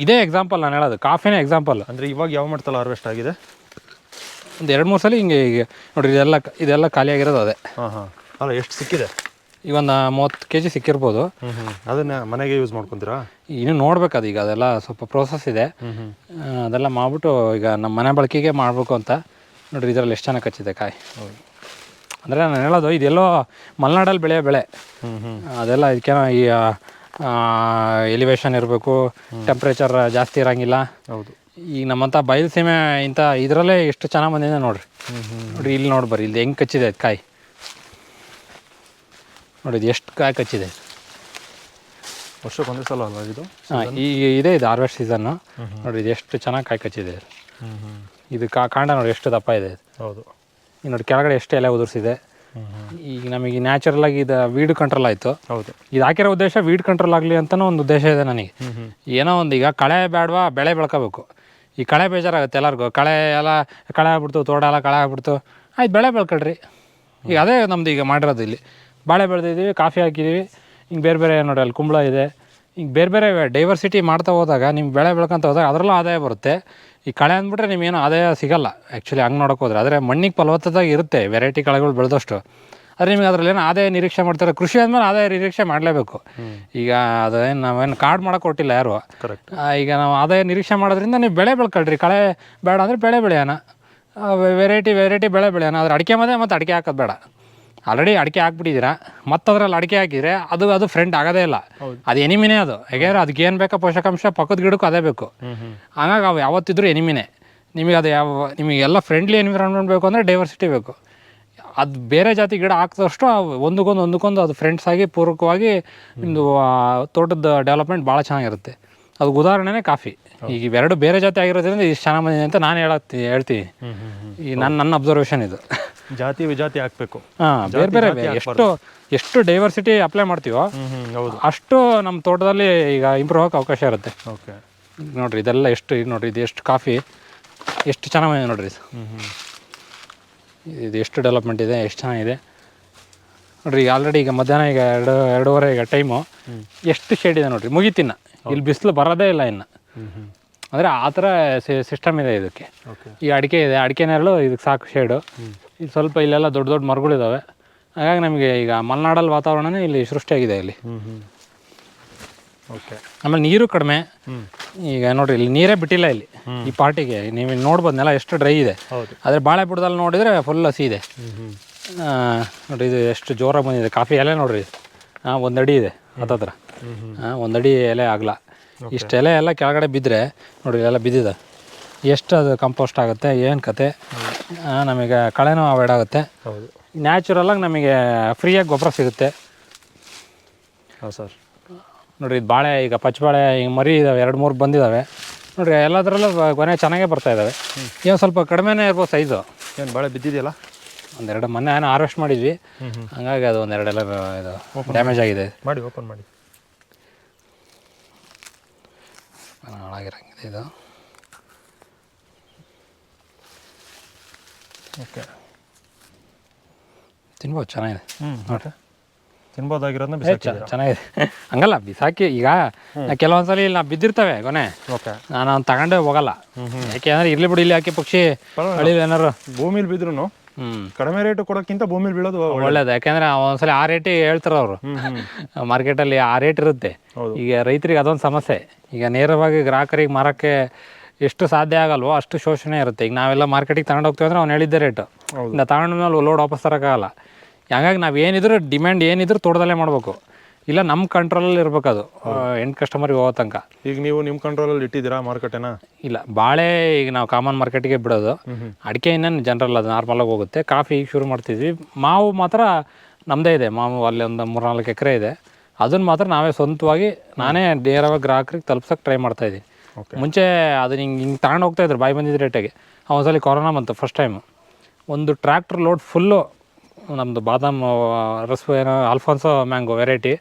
[SPEAKER 1] ಇದೇ ಎಕ್ಸಾಂಪಲ್ ನಾನು ಹೇಳೋದು. ಕಾಫಿನೇ ಎಕ್ಸಾಂಪಲ್
[SPEAKER 2] ಅಂದರೆ ಇವಾಗ ಯಾವ ಮಾಡ್ತಲ್ಲ ಹಾರ್ವೆಸ್ಟ್ ಆಗಿದೆ?
[SPEAKER 1] ಒಂದು ಎರಡು ಮೂರು ಸಲ ಹಿಂಗೆ ಈಗ ನೋಡ್ರಿ ಇದೆಲ್ಲ ಇದೆಲ್ಲ ಖಾಲಿಯಾಗಿರೋದು ಅದೇ.
[SPEAKER 2] ಹಾಂ ಹಾಂ. ಅಲ್ಲ ಎಷ್ಟು ಸಿಕ್ಕಿದೆ?
[SPEAKER 1] ಒಂದು ಮೂವತ್ತು ಕೆ ಜಿ ಸಿಕ್ಕಿರ್ಬೋದು
[SPEAKER 2] ಅದನ್ನ ಮನೆಗೆ ಯೂಸ್ ಮಾಡ್ಕೊಂತೀರಾ?
[SPEAKER 1] ಇನ್ನು ನೋಡ್ಬೇಕು ಅದು ಈಗ ಅದೆಲ್ಲ ಸ್ವಲ್ಪ ಪ್ರೋಸೆಸ್ ಇದೆ. ಆ, ಅದೆಲ್ಲ ಮಾಡ್ಬಿಟ್ಟು ಈಗ ನಮ್ಮ ಮನೆ ಬಳಕೆಗೆ ಮಾಡಬೇಕು ಅಂತ. ನೋಡ್ರಿ ಇದರಲ್ಲಿ ಎಷ್ಟು ಚೆನ್ನಾಗಿ ಕಚ್ಚಿದೆ ಕಾಯಿ. ಅಂದರೆ ನಾನು ಹೇಳೋದು ಇದೆಲ್ಲೋ ಮಲೆನಾಡಲ್ಲಿ ಬೆಳೆಯೋ ಬೆಳೆ. ಅದೆಲ್ಲ ಇದಕ್ಕೇನೋ ಈ ಎಲಿವೇಶನ್ ಇರಬೇಕು ಟೆಂಪ್ರೇಚರ್ ಜಾಸ್ತಿ ಇರೋಂಗಿಲ್ಲ.
[SPEAKER 2] ಹೌದು.
[SPEAKER 1] ಈಗ ನಮ್ಮಂಥ ಬಯಲು ಸೀಮೆ ಇಂಥ ಇದರಲ್ಲೇ ಎಷ್ಟು ಚೆನ್ನಾಗಿ ಬಂದಿದೆ ನೋಡ್ರಿ. ನೋಡ್ರಿ ಇಲ್ಲಿ ನೋಡಿ ಬರ್ರಿ ಇಲ್ಲಿ ಹೆಂಗೆ ಕಚ್ಚಿದೆ ಅದು ಕಾಯಿ. ನೋಡಿ ಇದು ಎಷ್ಟು ಕಾಯಿ ಕಚ್ಚಿದೆ.
[SPEAKER 2] ವರ್ಷಕ್ಕೆ ಒಂದೇ ಸಲ ಅಲ್ವಾ ಇದು?
[SPEAKER 1] ಹಾಂ ಈಗ ಇದೆ ಇದು ಹಾರ್ವೆಸ್ಟ್ ಸೀಸನ್ನು ನೋಡಿ ಇದು ಎಷ್ಟು ಚೆನ್ನಾಗಿ ಕಾಯಿ ಕಚ್ಚಿದೆ. ಇದು. ಕಾ ಕಾಂಡ ನೋಡಿ ಎಷ್ಟು ದಪ್ಪ ಇದೆ.
[SPEAKER 2] ಹೌದು.
[SPEAKER 1] ಈಗ ನೋಡಿ ಕೆಳಗಡೆ ಎಷ್ಟು ಎಲೆ ಉದುರಿಸಿದೆ. ಈಗ ನಮಗೆ ನ್ಯಾಚುರಲ್ ಆಗಿ ಇದು ವೀಡ್ ಕಂಟ್ರೋಲ್ ಆಯಿತು.
[SPEAKER 2] ಹೌದು.
[SPEAKER 1] ಇದು ಹಾಕಿರೋ ಉದ್ದೇಶ ವೀಡ್ ಕಂಟ್ರೋಲ್ ಆಗಲಿ ಅಂತಲೂ ಒಂದು ಉದ್ದೇಶ ಇದೆ ನನಗೆ. ಏನೋ ಒಂದು ಈಗ ಕಳೆ ಬೇಡವಾ ಬೆಳೆ ಬೆಳ್ಕೋಬೇಕು. ಈ ಕಳೆ ಬೇಜಾರಾಗುತ್ತೆ ಎಲ್ಲರಿಗೂ. ಕಳೆ ಎಲ್ಲ ಕಳೆ ಆಗ್ಬಿಡ್ತು ತೋಟ ಎಲ್ಲ ಕಳೆ ಆಗ್ಬಿಡ್ತು. ಆಯ್ತು ಬೆಳೆ ಬೆಳ್ಕೊಳ್ರಿ. ಈಗ ಅದೇ ನಮ್ದು ಈಗ ಮಾಡಿರೋದು ಇಲ್ಲಿ. ಬಾಳೆ ಬೆಳೆದಿದ್ದೀವಿ ಕಾಫಿ ಹಾಕಿದ್ದೀವಿ. ಹಿಂಗೆ ಬೇರೆ ಬೇರೆ ನೋಡಿ ಅಲ್ಲಿ ಕುಂಬಳ ಇದೆ. ಹಿಂಗೆ ಬೇರೆ ಬೇರೆ ಡೈವರ್ಸಿಟಿ ಮಾಡ್ತಾ ಹೋದಾಗ ನಿಮ್ಮ ಬೆಳೆ ಬೆಳ್ಕೊಂತ ಹೋದಾಗ ಅದರಲ್ಲೂ ಆದಾಯ ಬರುತ್ತೆ. ಈ ಕಳೆ ಅಂದ್ಬಿಟ್ರೆ ನಿಮ್ಗೇನು ಆದಾಯ ಸಿಗಲ್ಲ. ಆ್ಯಕ್ಚುಲಿ ಹಂಗೆ ನೋಡೋಕೆ ಹೋದ್ರೆ ಆದರೆ ಮಣ್ಣಿಗೆ ಫಲವತ್ತದಾಗಿ ಇರುತ್ತೆ ವೆರೈಟಿ ಕಳೆಗಳು ಬೆಳೆದಷ್ಟು. ಆದರೆ ನಿಮಗೆ ಅದರಲ್ಲಿ ಏನೋ ಆದಾಯ ನಿರೀಕ್ಷೆ ಮಾಡ್ತಾರೆ. ಕೃಷಿ ಅಂದಮೇಲೆ ಆದಾಯ ನಿರೀಕ್ಷೆ ಮಾಡಲೇಬೇಕು. ಈಗ ಅದೇನು ನಾವೇನು ಕಾರ್ಡ್ ಮಾಡೋಕೆ ಕೊಟ್ಟಿಲ್ಲ ಯಾರು.
[SPEAKER 2] ಕರೆಕ್ಟ್
[SPEAKER 1] ಈಗ ನಾವು ಆದಾಯ ನಿರೀಕ್ಷೆ ಮಾಡೋದ್ರಿಂದ ನೀವು ಬೆಳೆ ಬೆಳ್ಕೊಳ್ರಿ. ಕಳೆ ಬೇಡ ಅಂದರೆ ಬೆಳೆ ಬೆಳೆಯೋಣ. ವೆರೈಟಿ ವೆರೈಟಿ ಬೆಳೆ ಬೆಳೆಯೋಣ. ಆದರೆ ಅಡಿಕೆ ಮದೇ ಮತ್ತು ಅಡಿಕೆ ಹಾಕೋದು ಬೇಡ. ಆಲ್ರೆಡಿ ಅಡಿಕೆ ಹಾಕ್ಬಿಟ್ಟಿದ್ದೀರಾ? ಮತ್ತದ್ರಲ್ಲಿ ಅಡಿಕೆ ಹಾಕಿದರೆ ಅದು ಅದು ಫ್ರೆಂಡ್ ಆಗೋದೇ ಇಲ್ಲ. ಅದು ಎನಿಮಿನೇ ಅದು. ಯಾಕೆಂದರೆ ಅದಕ್ಕೆ ಏನು ಬೇಕೋ ಪೋಷಕಾಂಶ? ಪಕ್ಕದ ಗಿಡಕ್ಕೂ ಅದೇ ಬೇಕು. ಹಂಗಾಗಿ ಅವು ಯಾವತ್ತಿದ್ರೂ ಎನಿಮಿನೇ. ನಿಮಗೆ ಅದು ಯಾವ ನಿಮಗೆಲ್ಲ ಫ್ರೆಂಡ್ಲಿ ಎನ್ವಿರಾನ್ಮೆಂಟ್ ಬೇಕು ಅಂದರೆ ಡೈವರ್ಸಿಟಿ ಬೇಕು. ಅದು ಬೇರೆ ಜಾತಿ ಗಿಡ ಹಾಕಿದಷ್ಟು ಒಂದಕ್ಕೊಂದು ಒಂದಕ್ಕೊಂದು ಅದು ಫ್ರೆಂಡ್ಸ್ ಆಗಿ ಪೂರಕವಾಗಿ ನಿಮ್ಮದು ತೋಟದ ಡೆವಲಪ್ಮೆಂಟ್ ಭಾಳ ಚೆನ್ನಾಗಿರುತ್ತೆ. ಅದಕ್ಕೆ ಉದಾಹರಣೆನೇ ಕಾಫಿ. ಈಗ ಇವೆರಡು ಬೇರೆ ಜಾತಿ ಆಗಿರೋದ್ರಿಂದ ಇಷ್ಟು ಚೆನ್ನಾಗಿ ಬಂದಿದೆ ಅಂತ ನಾನು ಹೇಳತ್ತಿ ಹೇಳ್ತೀನಿ. ಈ ನನ್ನ ನನ್ನ ಅಬ್ಸರ್ವೇಷನ್ ಇದು.
[SPEAKER 2] ಜಾತಿ ವಿಜಾತಿ ಹಾಕ್ಬೇಕು.
[SPEAKER 1] ಹಾಂ ಬೇರೆ ಬೇರೆ ಎಷ್ಟು ಎಷ್ಟು ಡೈವರ್ಸಿಟಿ ಅಪ್ಲೈ ಮಾಡ್ತೀವೋ
[SPEAKER 2] ಹೌದು.
[SPEAKER 1] ಅಷ್ಟು ನಮ್ಮ ತೋಟದಲ್ಲಿ ಈಗ ಇಂಪ್ರೂವ್ ಆಗೋಕೆ ಅವಕಾಶ ಇರುತ್ತೆ.
[SPEAKER 2] ಓಕೆ.
[SPEAKER 1] ನೋಡ್ರಿ ಇದೆಲ್ಲ ಎಷ್ಟು ಇದು ನೋಡ್ರಿ ಇದು ಎಷ್ಟು ಕಾಫಿ ಎಷ್ಟು ಚೆನ್ನಾಗಿದೆ ನೋಡ್ರಿ ಇದು. ಎಷ್ಟು ಡೆವಲಪ್ಮೆಂಟ್ ಇದೆ ಎಷ್ಟು ಚೆನ್ನಾಗಿದೆ. ನೋಡ್ರಿ ಈಗ ಆಲ್ರೆಡಿ ಈಗ ಮಧ್ಯಾಹ್ನ ಈಗ ಎರಡು ಎರಡೂವರೆ ಈಗ ಟೈಮು ಎಷ್ಟು ಶೇಡ್ ಇದೆ ನೋಡ್ರಿ ಮುಗಿತಿನ್ನ. ಇಲ್ಲಿ ಬಿಸಿಲು ಬರೋದೇ ಇಲ್ಲ ಇನ್ನು. ಅಂದರೆ ಆ ಥರ ಸಿಸ್ಟಮ್ ಇದೆ ಇದಕ್ಕೆ. ಈ ಅಡಿಕೆ ಇದೆ ಅಡಿಕೆ ನೆರಳು ಇದಕ್ಕೆ ಸಾಕು ಶೇಡು ಇದು ಸ್ವಲ್ಪ ಇಲ್ಲೆಲ್ಲ ದೊಡ್ಡ ದೊಡ್ಡ ಮರಗಳಿದ್ದಾವೆ ಹಾಗಾಗಿ ನಮಗೆ ಈಗ ಮಲೆನಾಡಲ್ಲಿ ವಾತಾವರಣನೇ ಇಲ್ಲಿ ಸೃಷ್ಟಿಯಾಗಿದೆ ಇಲ್ಲಿ.
[SPEAKER 2] ಓಕೆ
[SPEAKER 1] ಆಮೇಲೆ ನೀರು ಕಡಿಮೆ. ಈಗ ನೋಡ್ರಿ ಇಲ್ಲಿ ನೀರೇ ಬಿಟ್ಟಿಲ್ಲ ಇಲ್ಲಿ. ಈ ಪಾರ್ಟಿಗೆ ನೀವು ನೋಡ್ಬೋದು ನೆಲ ಎಷ್ಟು ಡ್ರೈ ಇದೆ. ಆದರೆ ಬಾಳೆ ಬುಡದಲ್ಲಿ ನೋಡಿದರೆ ಫುಲ್ ಹಸಿ ಇದೆ. ನೋಡಿ ನೋಡ್ರಿ ಇದು ಎಷ್ಟು ಜೋರಾಗಿ ಬಂದಿದೆ. ಕಾಫಿ ಎಲೆ ನೋಡ್ರಿ. ಹಾಂ ಒಂದು ಅಡಿ ಇದೆ ಹತ್ತತ್ರ. ಹಾಂ ಒಂದು ಅಡಿ ಎಲೆ ಆಗಲ್ಲ ಇಷ್ಟು ಎಲೆ ಎಲ್ಲ ಕೆಳಗಡೆ ಬಿದ್ದರೆ ನೋಡಿ ಎಲ್ಲ ಬಿದ್ದಿದೆ. ಎಷ್ಟು ಅದು ಕಂಪೋಸ್ಟ್ ಆಗುತ್ತೆ ಏನು ಕತೆ? ನಮಗೆ ಕಳೆನೂ ಅವಾಯ್ಡ್ ಆಗುತ್ತೆ.
[SPEAKER 2] ನ್ಯಾಚುರಲ್ಲಾಗಿ
[SPEAKER 1] ನ್ಯಾಚುರಲಾಗಿ ನಮಗೆ ಫ್ರೀಯಾಗಿ ಗೊಬ್ಬರ ಸಿಗುತ್ತೆ.
[SPEAKER 2] ಹೌದು ಸರ್.
[SPEAKER 1] ನೋಡಿ ಇದು ಬಾಳೆ ಈಗ ಪಚ್ಚಬಾಳೆ ಈಗ ಮರಿ ಇದಾವೆ ಎರಡು ಮೂರು ಬಂದಿದ್ದಾವೆ ನೋಡಿ ಎಲ್ಲದರಲ್ಲೂ ಕೊನೆ ಗೊನೆ ಚೆನ್ನಾಗೇ ಬರ್ತಾ ಇದ್ದಾವೆ ಏನು ಸ್ವಲ್ಪ ಕಡಿಮೆನೇ ಇರ್ಬೋದು ಸೈಜು
[SPEAKER 2] ಏನು ಬಾಳೆ ಬಿದ್ದಿದೆಯಲ್ಲ?
[SPEAKER 1] ಒಂದೆರಡು ಮೊನ್ನೆ ಏನೋ ಹಾರ್ವೆಸ್ಟ್ ಮಾಡಿದ್ವಿ. ಹಂಗಾಗಿ ಅದು ಒಂದೆರಡೆಲ್ಲ ಇದು ಡ್ಯಾಮೇಜ್ ಆಗಿದೆ.
[SPEAKER 2] ಮಾಡಿ ಓಪನ್ ಮಾಡಿ.
[SPEAKER 1] ಹಾಳಾಗಿರಂಗಿದೆ ಇದು.
[SPEAKER 2] ಓಕೆ.
[SPEAKER 1] ತಿನ್ಬೋದು ಚೆನ್ನಾಗಿದೆ.
[SPEAKER 2] ಹ್ಞೂ ನೋಡ್ರಿ. ತಿನ್ಬೋದಾಗಿರೋದನ್ನ ಬಿಸಾಕಿದ್ದೀರಾ
[SPEAKER 1] ಚೆನ್ನಾಗಿದೆ. ಹಂಗಲ್ಲ ಬಿಸಾಕಿ ಈಗ ಕೆಲವೊಂದ್ಸಲಿ ಇಲ್ಲಿ ನಾ ಬಿದ್ದಿರ್ತವೆ ಕೊನೆ
[SPEAKER 2] ಓಕೆ.
[SPEAKER 1] ನಾನು ಅವ್ನು ತಗೊಂಡೇ ಹೋಗಲ್ಲ. ಯಾಕೆಂದ್ರೆ ಇರ್ಲಿ ಬಿಡಿ ಇಲ್ಲಿ ಹಾಕಿ ಪಕ್ಷಿ ಅಳಿಲ್ ಏನಾರು
[SPEAKER 2] ಭೂಮಿಲಿ ಬಿದ್ರು ಕಡಿಮೆ ರೇಟ್ ಕೊಡೋಕ್ಕಿಂತ ಭೂಮಿಲಿ ಬೀಳೋದು ಒಳ್ಳೆ-
[SPEAKER 1] ಒಳ್ಳೇದು. ಯಾಕಂದ್ರೆ ಒಂದ್ಸಲ ಆ ರೇಟ್ ಹೇಳ್ತಾರೆ ಅವರು
[SPEAKER 2] ಮಾರ್ಕೆಟ್ ಅಲ್ಲಿ
[SPEAKER 1] ಮಾರ್ಕೆಟಲ್ಲಿ ಆ ರೇಟ್ ಇರುತ್ತೆ. ಈಗ ರೈತರಿಗೆ ಅದೊಂದು ಸಮಸ್ಯೆ. ಈಗ ನೇರವಾಗಿ ಗ್ರಾಹಕರಿಗೆ ಮಾರಕ್ಕೆ ಎಷ್ಟು ಸಾಧ್ಯ ಆಗಲ್ವೋ ಅಷ್ಟು ಶೋಷಣೆ ಇರುತ್ತೆ. ಈಗ ನಾವೆಲ್ಲ ಮಾರ್ಕೆಟಿಗೆ ತಗೊಂಡು ಹೋಗ್ತೀವಿ ಅಂದ್ರೆ ಅವ್ನು ಹೇಳಿದ್ದೆ ರೇಟ್ ತಗೊಂಡ ಮೇಲೆ ಲೋಡ್ ವಾಪಸ್ ತರೋಕ್ಕಾಗಲ್ಲ. ಹಂಗಾಗಿ ನಾವು ಏನಿದ್ರು ಡಿಮ್ಯಾಂಡ್ ಏನಿದ್ರು ತೋಟದಲ್ಲೇ ಮಾಡಬೇಕು. ಇಲ್ಲ ನಮ್ಮ ಕಂಟ್ರೋಲಲ್ಲಿ ಇರ್ಬೇಕು ಅದು. ಎಂಡ್ ಕಸ್ಟಮರಿಗೆ ಹೋಗೋ ತನಕ.
[SPEAKER 2] ಈಗ ನೀವು ನಿಮ್ಮ ಕಂಟ್ರೋಲಲ್ಲಿ ಇಟ್ಟಿದ್ದೀರಾ ಮಾರುಕಟ್ಟೆನ?
[SPEAKER 1] ಇಲ್ಲ ಬಾಳೆ ಈಗ ನಾವು ಕಾಮನ್ ಮಾರ್ಕೆಟಿಗೆ ಬಿಡೋದು. ಅಡಿಕೆ ಇನ್ನೇನು ಜನರಲ್ ಅದು ನಾರ್ಮಲಾಗಿ ಹೋಗುತ್ತೆ. ಕಾಫಿ ಈಗ ಶುರು ಮಾಡ್ತಿದ್ವಿ. ಮಾವು ಮಾತ್ರ ನಮ್ಮದೇ ಇದೆ. ಮಾವು ಅಲ್ಲಿ ಒಂದು ಮೂರ್ನಾಲ್ಕು ಎಕರೆ ಇದೆ. ಅದನ್ನು ಮಾತ್ರ ನಾವೇ ಸ್ವಂತವಾಗಿ ನಾನೇ ನೇರವಾಗಿ ಗ್ರಾಹಕರಿಗೆ ತಲುಪ್ಸೋಕೆ ಟ್ರೈ ಮಾಡ್ತಾಯಿದ್ದೀನಿ ಮುಂಚೆ ಅದನ್ನ ಹಿಂಗೆ ಹಿಂಗೆ ತಗೊಂಡು ಹೋಗ್ತಾ ಇದ್ರು. ಬಾಯಿ ಬಂದಿದ್ದ ರೇಟಿಗೆ ಒಂದ್ಸಲಿ ಕೊರೋನಾ ಬಂತು ಫಸ್ಟ್ ಟೈಮು ಒಂದು ಟ್ರ್ಯಾಕ್ಟ್ರ್ ಲೋಡ್ ಫುಲ್ಲು ನಮ್ಮದು ಬಾದಾಮ್ ರಸ್ಪು ಏನೋ ಅಲ್ಫಾನ್ಸೋ ಮ್ಯಾಂಗೋ ವೆರೈಟಿ.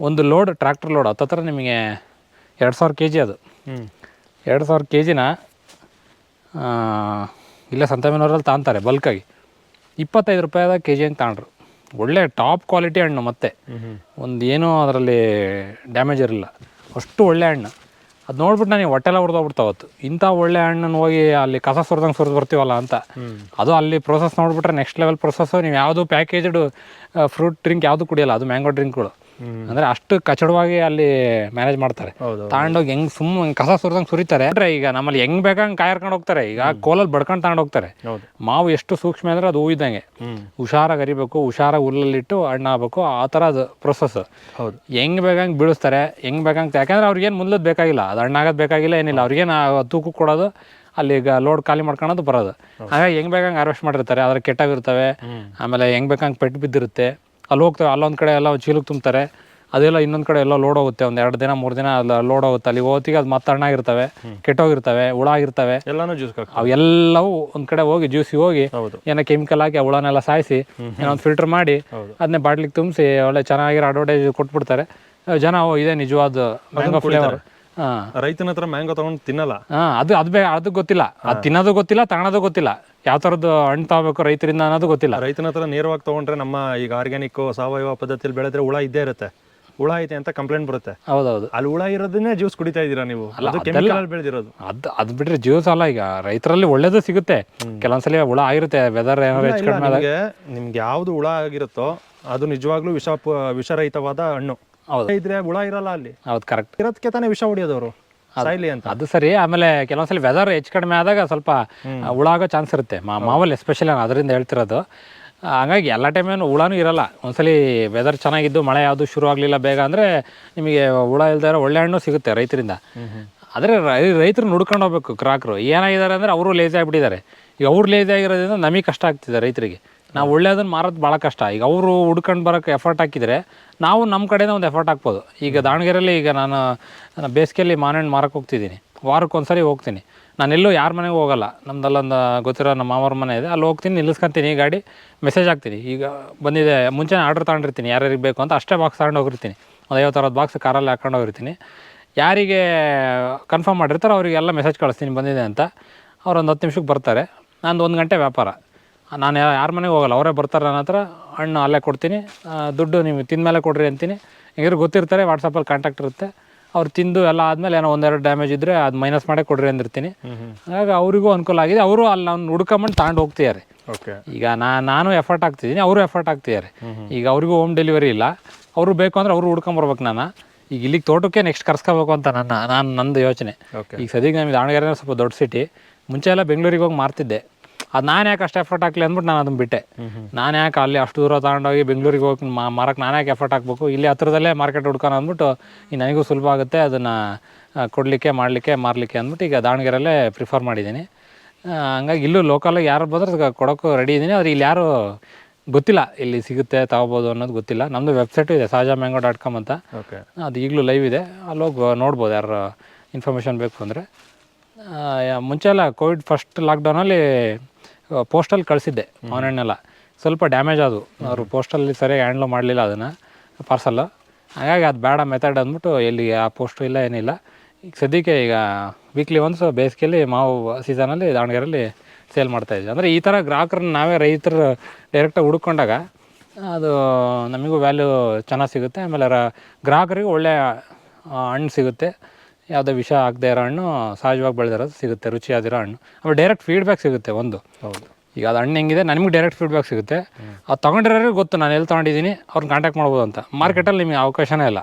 [SPEAKER 1] ಒಂದು ಲೋಡ್ ಟ್ರ್ಯಾಕ್ಟರ್ ಲೋಡ್ ಹತ್ತತ್ರ ನಿಮಗೆ ಎರಡು ಸಾವಿರ ಕೆ ಜಿ ಅದು.
[SPEAKER 2] ಹ್ಞೂ
[SPEAKER 1] ಎರಡು ಸಾವಿರ ಕೆ ಜಿನ ಇಲ್ಲೇ ಸಂತಮಿನವರಲ್ಲಿ ತಾಂತಾರೆ ಬಲ್ಕಾಗಿ. ಇಪ್ಪತ್ತೈದು ರೂಪಾಯಿ ಕೆ ಜಿ ಹಂಗೆ ತಗೊಂಡ್ರು ಒಳ್ಳೆ ಟಾಪ್ ಕ್ವಾಲಿಟಿ ಹಣ್ಣು ಮತ್ತೆ. ಒಂದು ಏನೂ ಅದರಲ್ಲಿ ಡ್ಯಾಮೇಜ್ ಇರಲಿಲ್ಲ ಅಷ್ಟು ಒಳ್ಳೆ ಹಣ್ಣು. ಅದು ನೋಡ್ಬಿಟ್ಟು ನನಗೆ ಹೊಟ್ಟೆಲ್ಲ ಹೊಡೆದೋಗ್ಬಿಡ್ತು ಅವತ್ತು. ಇಂಥ ಒಳ್ಳೆ ಹಣ್ಣನ್ನು ಹೋಗಿ ಅಲ್ಲಿ ಕಸ ಸುರಿದಂಗೆ ಸುರಿದು ಬರ್ತೀವಲ್ಲ ಅಂತ. ಅದು ಅಲ್ಲಿ ಪ್ರೊಸೆಸ್ ನೋಡ್ಬಿಟ್ರೆ ನೆಕ್ಸ್ಟ್ ಲೆವೆಲ್ ಪ್ರೊಸೆಸ್ಸು ನೀವು ಯಾವುದು ಪ್ಯಾಕೇಜ್ಡ್ ಫ್ರೂಟ್ ಡ್ರಿಂಕ್ ಯಾವುದು ಕುಡಿಯಲ್ಲ. ಅದು ಮ್ಯಾಂಗೋ ಡ್ರಿಂಕ್ಗಳು. ಅಂದರೆ ಅಷ್ಟು ಕಚಡವಾಗಿ ಅಲ್ಲಿ ಮ್ಯಾನೇಜ್ ಮಾಡ್ತಾರೆ. ತಗೊಂಡೋಗಿ ಹೆಂಗ್ ಸುಮ್ ಕಸ ಸುರಿದಂಗ್ ಸುರಿತಾರೆ. ಅಂದ್ರೆ ಈಗ ನಮ್ಮಲ್ಲಿ ಹೆಂಗ್ ಬೇಕಂಗ್ ಕಾಯರ್ಕೊಂಡು ಹೋಗ್ತಾರೆ. ಈಗ ಕೋಲಲ್ಲಿ ಬಡ್ಕೊಂಡ್ ತಗೊಂಡ್ ಹೋಗ್ತಾರೆ. ಮಾವು ಎಷ್ಟು ಸೂಕ್ಷ್ಮ ಅಂದ್ರೆ ಅದು
[SPEAKER 2] ಹೂವಿದಂಗೆ
[SPEAKER 1] ಹುಷಾರಾಗಿ ಅರಿಬೇಕು ಹುಷಾರಾಗಿ ಹುಲ್ಲಲ್ಲಿಟ್ಟು ಹಣ್ಣು ಆಗ್ಬೇಕು ಆ ತರ ಅದು ಪ್ರೊಸೆಸ್
[SPEAKER 2] ಹೌದು.
[SPEAKER 1] ಹೆಂಗ್ ಬೇಕಂಗ್ ಬೀಳಿಸ್ತಾರೆ ಹೆಂಗ್ ಬೇಕಂಗ್ ಯಾಕಂದ್ರೆ ಅವ್ರಿಗೇನು ಮುಂದದ್ ಬೇಕಾಗಿಲ್ಲ. ಅದು ಹಣ್ಣಾಗೋದು ಬೇಕಾಗಿಲ್ಲ ಏನಿಲ್ಲ. ಅವ್ರಿಗೇನು ತೂಕ ಕೊಡೋದು ಅಲ್ಲಿ ಈಗ ಲೋಡ್ ಖಾಲಿ ಮಾಡ್ಕೊಳೋದು ಬರೋದು. ಹಾಗಾಗಿ ಹೆಂಗ್ ಬೇಕಂಗ್ ಹಾರ್ವೆಸ್ಟ್ ಮಾಡಿರ್ತಾರೆ. ಅದ್ರ ಕೆಟ್ಟಾಗಿರ್ತವೆ ಆಮೇಲೆ ಹೆಂಗ್ ಬೇಕಂಗ್ ಪೆಟ್ಟು ಬಿದ್ದಿರುತ್ತೆ. ಅಲ್ಲಿ ಹೋಗ್ತಾರೆ ಅಲ್ಲೊಂದು ಕಡೆ ಎಲ್ಲ ಚೀಲಕ್ಕೆ ತುಂಬ್ತಾರೆ ಅದೆಲ್ಲ ಇನ್ನೊಂದು ಕಡೆ ಎಲ್ಲ ಲೋಡ್ ಹೋಗುತ್ತೆ ಒಂದು ಎರಡು ದಿನ ಮೂರು ದಿನ ಅಲ್ಲಿ ಲೋಡ್ ಹೋಗುತ್ತೆ. ಅಲ್ಲಿ ಹೋತಿಗೆ ಅದು ಮತ್ತೆ ಹಣ್ಣಾಗಿರ್ತವೆ ಕೆಟ್ಟೋಗಿರ್ತವೆ ಹುಳ ಆಗಿರ್ತವೆ.
[SPEAKER 2] ಎಲ್ಲಾನು ಜ್ಯೂಸ್
[SPEAKER 1] ಅವೆಲ್ಲವೂ ಒಂದು ಕಡೆ ಹೋಗಿ ಜ್ಯೂಸಿ ಹೋಗಿ ಏನೋ ಕೆಮಿಕಲ್ ಹಾಕಿ ಆ ಹುಳನೆಲ್ಲ ಸಾಯಿಸಿ ಏನೋ ಒಂದು ಫಿಲ್ಟರ್ ಮಾಡಿ. ಅದನ್ನೇ ಬಾಟ್ಲಿಗೆ ತುಂಬಿಸಿ ಒಳ್ಳೆ ಚೆನ್ನಾಗಿರೋ ಅಡ್ವರ್ಟೈಸ್ ಕೊಟ್ಬಿಡ್ತಾರೆ. ಜನ ಓ ಇದೇ ನಿಜವಾದ ಮ್ಯಾಂಗೋ ಫ್ಲೇವರ್ ಹಾ.
[SPEAKER 2] ರೈತನ ಹತ್ರ ಮ್ಯಾಂಗೋ ತಗೊಂಡು ತಿನ್ನಲ್ಲ.
[SPEAKER 1] ಹಾ ಅದು ಅದು ಬೇ ಅದು ಗೊತ್ತಿಲ್ಲ. ಅದು ತಿನ್ನೋದು ಗೊತ್ತಿಲ್ಲ ತಗೊಳೋದು ಗೊತ್ತಿಲ್ಲ. ಯಾವ ಥರದ್ದು ಹಣ್ಣು ತಗೋಬೇಕು ರೈತರಿಂದ ಅನ್ನೋದು ಗೊತ್ತಿಲ್ಲ.
[SPEAKER 2] ರೈತನ ಹತ್ರ ನೇರವಾಗಿ ತಗೊಂಡ್ರೆ ನಮ್ಮ ಈಗ ಆರ್ಗ್ಯಾನಿಕ್ ಸಾವಯವ ಪದ್ಧತಿಯಲ್ಲಿ ಬೆಳೆದ್ರೆ ಹುಳ ಇದ್ದೇ ಇರುತ್ತೆ. ಹುಳ ಐತೆ ಅಂತ ಕಂಪ್ಲೇಂಟ್ ಬರುತ್ತೆ.
[SPEAKER 1] ಹೌದೌದು.
[SPEAKER 2] ಅಲ್ಲಿ ಹುಳ ಇರೋದನ್ನೇ ಜ್ಯೂಸ್ ಕುಡಿತಾ ಇದ್ದೀರಾ ನೀವು? ಅದು ಕೆಮಿಕಲ್ ಬೆಳೆದಿರೋದು.
[SPEAKER 1] ಅದು ಅದು ಬಿಟ್ರೆ ಜ್ಯೂಸ್ ಅಲ್ಲ ಈಗ. ರೈತರಲ್ಲಿ ಒಳ್ಳೇದು ಸಿಗುತ್ತೆ. ಕೆಲವೊಂದ್ಸಲಿ ಹುಳ ಆಗಿರುತ್ತೆ ವೆದರ್ ಏನಾದ್ರು ಹೆಚ್ಚು ಕಡಿಮೆ ಆದಾಗ.
[SPEAKER 2] ನಿಮಗೆ ನಿಮ್ಗೆ ಯಾವ್ದು ಹುಳ ಆಗಿರುತ್ತೋ ಅದು ನಿಜವಾಗ್ಲೂ ವಿಷ ವಿಷರಹಿತವಾದ ಹಣ್ಣು.
[SPEAKER 1] ಹೌದು.
[SPEAKER 2] ಇದ್ರೆ ಹುಳ ಇರಲ್ಲ ಅಲ್ಲಿ.
[SPEAKER 1] ಹೌದು ಕರೆಕ್ಟ್
[SPEAKER 2] ಇರೋದಕ್ಕೆ ತಾನೇ ವಿಷ ಹೊಡಿಯೋದವರು ಸಾಯ್ಲಿ ಅಂತ.
[SPEAKER 1] ಅದು ಸರಿ ಆಮೇಲೆ ಕೆಲವೊಂದ್ಸಲ ವೆದರ್ ಹೆಚ್ಚು ಕಡಿಮೆ ಆದಾಗ ಸ್ವಲ್ಪ ಹುಳ ಆಗೋ ಚಾನ್ಸ್ ಇರುತ್ತೆ. ಮಾ ಮಾವಲ್ಲಿ ಎಸ್ಪೆಷಲಿ ನಾನು ಅದರಿಂದ ಹೇಳ್ತಿರೋದು. ಹಾಗಾಗಿ ಹಂಗಾಗಿ ಎಲ್ಲ ಟೈಮೇನು ಹುಳನೂ ಇರಲ್ಲ. ಒಂದ್ಸಲಿ ವೆದರ್ ಚೆನ್ನಾಗಿದ್ದು ಮಳೆ ಯಾವುದು ಶುರು ಆಗಲಿಲ್ಲ ಬೇಗ ಅಂದರೆ ನಿಮಗೆ ಹುಳ ಇಲ್ದೇ ಇರೋ ಒಳ್ಳೆ ಹಣ್ಣು ಸಿಗುತ್ತೆ ರೈತರಿಂದ. ಆದರೆ ರೈತರು ನುಡ್ಕೊಂಡು ಹೋಗ್ಬೇಕು ಗ್ರಾಹಕರು ಏನಾಗಿದ್ದಾರೆ ಅಂದರೆ ಅವರು ಲೇಜಿ ಆಗಿಬಿಟ್ಟಿದ್ದಾರೆ. ಈಗ ಅವ್ರು ಲೇಜಿ ಆಗಿರೋದ್ರಿಂದ ನಮಗೆ ಕಷ್ಟ ಆಗ್ತಿದೆ ರೈತರಿಗೆ. ನಾವು ಒಳ್ಳೆಯದನ್ನು ಮಾರೋದು ಭಾಳ ಕಷ್ಟ. ಈಗ ಅವರು ಹುಡ್ಕೊಂಡು ಬರೋಕ್ಕೆ ಎಫರ್ಟ್ ಹಾಕಿದರೆ ನಾವು ನಮ್ಮ ಕಡೆಯಿಂದ ಒಂದು ಎಫರ್ಟ್ ಹಾಕ್ಬೋದು. ಈಗ ದಾವಣಗೆರೆಯಲ್ಲಿ ಈಗ ನಾನು ಬೇಸಿಗೆಯಲ್ಲಿ ಮಾನಹಣ್ಣು ಮಾರಕ್ಕೆ ಹೋಗ್ತಿದ್ದೀನಿ. ವಾರಕ್ಕೆ ಒಂದ್ಸರಿ ಹೋಗ್ತೀನಿ. ನಾನು ಎಲ್ಲೂ ಯಾರ ಮನೆಗೂ ಹೋಗಲ್ಲ. ನಮ್ಮದಲ್ಲೊಂದು ಗೊತ್ತಿರೋ ನಮ್ಮ ಮಾವರ ಮನೆ ಇದೆ. ಅಲ್ಲಿ ಹೋಗ್ತೀನಿ ನಿಲ್ಲಿಸ್ಕೊಂತೀನಿ ಗಾಡಿ ಮೆಸೇಜ್ ಹಾಕ್ತೀನಿ. ಈಗ ಬಂದಿದೆ ಮುಂಚೆನೇ ಆರ್ಡ್ರ್ ತಗೊಂಡಿರ್ತೀನಿ ಯಾರ್ಯಾರಿಗೆ ಬೇಕು ಅಂತ ಅಷ್ಟೇ ಬಾಕ್ಸ್ ತಗೊಂಡು ಹೋಗಿರ್ತೀನಿ. ಒಂದು ಐವತ್ತು ಅರವತ್ತು ಬಾಕ್ಸ್ ಕಾರಲ್ಲಿ ಹಾಕೊಂಡು ಹೋಗಿರ್ತೀನಿ. ಯಾರಿಗೆ ಕನ್ಫರ್ಮ್ ಮಾಡಿರ್ತಾರೋ ಅವರಿಗೆಲ್ಲ ಮೆಸೇಜ್ ಕಳಿಸ್ತೀನಿ ಬಂದಿದೆ ಅಂತ. ಅವ್ರು ಒಂದು ಹತ್ತು ನಿಮಿಷಕ್ಕೆ ಬರ್ತಾರೆ. ನಂದು ಒಂದು ಗಂಟೆ ವ್ಯಾಪಾರ. ನಾನು ಯಾರ ಮನೆಗೆ ಹೋಗಲ್ಲ. ಅವರೇ ಬರ್ತಾರೆ ನನ್ನ ಹತ್ರ. ಹಣ್ಣು ಅಲ್ಲೇ ಕೊಡ್ತೀನಿ. ದುಡ್ಡು ನೀವು ತಿಂದಮೇಲೆ ಕೊಡ್ರಿ ಅಂತೀನಿ. ಹೆಂಗಿದ್ರು ಗೊತ್ತಿರ್ತಾರೆ ವಾಟ್ಸಪ್ಪಲ್ಲಿ ಕಾಂಟ್ಯಾಕ್ಟ್ ಇರುತ್ತೆ. ಅವ್ರು ತಿಂದು ಎಲ್ಲ ಆದಮೇಲೆ ಏನೋ ಒಂದೆರಡು ಡ್ಯಾಮೇಜ್ ಇದ್ದರೆ ಅದು ಮೈನಸ್ ಮಾಡೇ ಕೊಡ್ರಿ ಅಂದಿರ್ತೀನಿ. ಹಾಗಾಗಿ ಅವರಿಗೂ ಅನುಕೂಲ ಆಗಿದೆ. ಅವರು ಅಲ್ಲಿ ನಾನು ಹುಡ್ಕೊಂಬಂದು ತಗೊಂಡು ಹೋಗ್ತಿದ್ದಾರೆ.
[SPEAKER 2] ಓಕೆ
[SPEAKER 1] ಈಗ ನಾ ನಾನು ಎಫರ್ಟ್ ಆಗ್ತಿದ್ದೀನಿ ಅವರು ಎಫರ್ಟ್ ಹಾಕ್ತಿದ್ದಾರೆ. ಈಗ ಅವ್ರಿಗೂ ಹೋಮ್ ಡೆಲಿವರಿ ಇಲ್ಲ. ಅವರು ಬೇಕು ಅಂದ್ರೆ ಅವರು ಹುಡ್ಕೊಂಬರ್ಬೇಕು ನಾನು ಈಗ ಇಲ್ಲಿಗೆ ತೋಟಕ್ಕೆ ನೆಕ್ಸ್ಟ್ ಕರ್ಸ್ಕೋಬೇಕು ಅಂತ ನನ್ನ ನಾನು ನಂದು ಯೋಚನೆ.
[SPEAKER 2] ಓಕೆ
[SPEAKER 1] ಈಗ ಸದ್ಯಕ್ಕೆ ನಮಗೆ ದಾವಣಗೆರೆ ಸ್ವಲ್ಪ ದೊಡ್ಡ ಸಿಟಿ ಮುಂಚೆ ಎಲ್ಲ ಬೆಂಗಳೂರಿಗೆ ಹೋಗಿ ಮಾರ್ತಿದ್ದೆ. ಅದು ನಾನು ಯಾಕೆ ಅಷ್ಟು ಎಫರ್ಟ್ ಹಾಕ್ಲಿ ಅಂದ್ಬಿಟ್ಟು ನಾನು ಅದನ್ನ ಬಿಟ್ಟೆ. ನಾನು ಯಾಕೆ ಅಲ್ಲಿ ಅಷ್ಟು ದೂರ ತಗೊಂಡೋಗಿ ಬೆಂಗಳೂರಿಗೆ ಹೋಗಿ ಮಾರಕ್ಕೆ ನಾನು ಯಾಕೆ ಎಫರ್ಟ್ ಹಾಕ್ಬೇಕು? ಇಲ್ಲಿ ಹತ್ರದಲ್ಲೇ ಮಾರ್ಕೆಟ್ ಹುಡ್ಕೋಣ ಅಂದ್ಬಿಟ್ಟು ನನಗೂ ಸುಲಭ ಆಗುತ್ತೆ ಅದನ್ನು ಕೊಡಲಿಕ್ಕೆ ಮಾಡಲಿಕ್ಕೆ ಮಾರಲಿಕ್ಕೆ ಅಂದ್ಬಿಟ್ಟು ಈಗ ದಾವಣಗೆರೆಯಲ್ಲೇ ಪ್ರಿಫರ್ ಮಾಡಿದ್ದೀನಿ. ಹಂಗಾಗಿ ಇಲ್ಲೂ ಲೋಕಲಾಗಿ ಯಾರು ಬಂದ್ರೆ ಕೊಡೋಕ್ಕೂ ರೆಡಿ ಇದ್ದೀನಿ. ಆದರೆ ಇಲ್ಲಿ ಯಾರು ಗೊತ್ತಿಲ್ಲ ಇಲ್ಲಿ ಸಿಗುತ್ತೆ ತಗೋಬೋದು ಅನ್ನೋದು ಗೊತ್ತಿಲ್ಲ. ನಮ್ಮದು ವೆಬ್ಸೈಟು ಇದೆ ಸಹಜ ಮ್ಯಾಂಗೋ ಡಾಟ್ ಕಾಮ್ ಅಂತ.
[SPEAKER 2] ಓಕೆ
[SPEAKER 1] ಅದು ಈಗಲೂ ಲೈವ್ ಇದೆ. ಅಲ್ಲಿ ಹೋಗಿ ನೋಡ್ಬೋದು ಯಾರು ಇನ್ಫಾರ್ಮೇಷನ್ ಬೇಕು ಅಂದರೆ. ಮುಂಚೆ ಎಲ್ಲ ಕೋವಿಡ್ ಫಸ್ಟ್ ಲಾಕ್ಡೌನಲ್ಲಿ ಪೋಸ್ಟಲ್ಲಿ ಕಳಿಸಿದ್ದೆ ಆನ್ಲೈನೆಲ್ಲ ಸ್ವಲ್ಪ ಡ್ಯಾಮೇಜ್ ಅದು ಅವರು ಪೋಸ್ಟಲ್ಲಿ ಸರಿಯಾಗಿ ಹ್ಯಾಂಡ್ಲ್ ಮಾಡಲಿಲ್ಲ ಅದನ್ನು ಪಾರ್ಸಲ್ಲು ಹಾಗಾಗಿ ಅದು ಬೇಡ ಮೆಥಡ್ ಅಂದ್ಬಿಟ್ಟು ಎಲ್ಲಿ ಆ ಪೋಸ್ಟು ಇಲ್ಲ ಏನಿಲ್ಲ. ಈಗ ಸದ್ಯಕ್ಕೆ ಈಗ ವೀಕ್ಲಿ ಒನ್ಸ್ ಬೇಸಿಗೆಯಲ್ಲಿ ಮಾವು ಸೀಸನಲ್ಲಿ ದಾವಣಗೆರೆಯಲ್ಲಿ ಸೇಲ್ ಮಾಡ್ತಾಯಿದ್ವಿ ಅಂದರೆ ಈ ಥರ ಗ್ರಾಹಕರನ್ನ ನಾವೇ ರೈತರು ಡೈರೆಕ್ಟಾಗಿ ಹುಡ್ಕೊಂಡಾಗ, ಅದು ನಮಗೂ ವ್ಯಾಲ್ಯೂ ಚೆನ್ನಾಗಿ ಸಿಗುತ್ತೆ. ಆಮೇಲೆ ಗ್ರಾಹಕರಿಗೂ ಒಳ್ಳೆಯ ಹಣ್ಣು ಸಿಗುತ್ತೆ. ಯಾವುದೇ ವಿಷ ಆಗದೆ ಇರೋ ಹಣ್ಣು ಸಹಜವಾಗಿ ಬೆಳೆದಿರೋದು ಸಿಗುತ್ತೆ ರುಚಿಯಾದಿರೋ ಹಣ್ಣು. ಆಮೇಲೆ ಡೈರೆಕ್ಟ್ ಫೀಡ್ಬ್ಯಾಕ್ ಸಿಗುತ್ತೆ ಒಂದು.
[SPEAKER 2] ಹೌದು.
[SPEAKER 1] ಈಗ ಅದು ಹಣ್ಣು ಹೆಂಗಿದೆ ನನಗೆ ಡೈರೆಕ್ಟ್ ಫೀಡ್ಬ್ಯಾಕ್ ಸಿಗುತ್ತೆ. ಅದು ತೊಗೊಂಡಿರೋರಿಗೆ ಗೊತ್ತು ನಾನು ಎಲ್ಲಿ ತೊಗೊಂಡಿದ್ದೀನಿ ಅವ್ರನ್ನ ಕಾಂಟ್ಯಾಕ್ಟ್ ಮಾಡ್ಬೋದು ಅಂತ. ಮಾರ್ಕೆಟಲ್ಲಿ ನಿಮಗೆ ಅವಕಾಶನೇ ಇಲ್ಲ.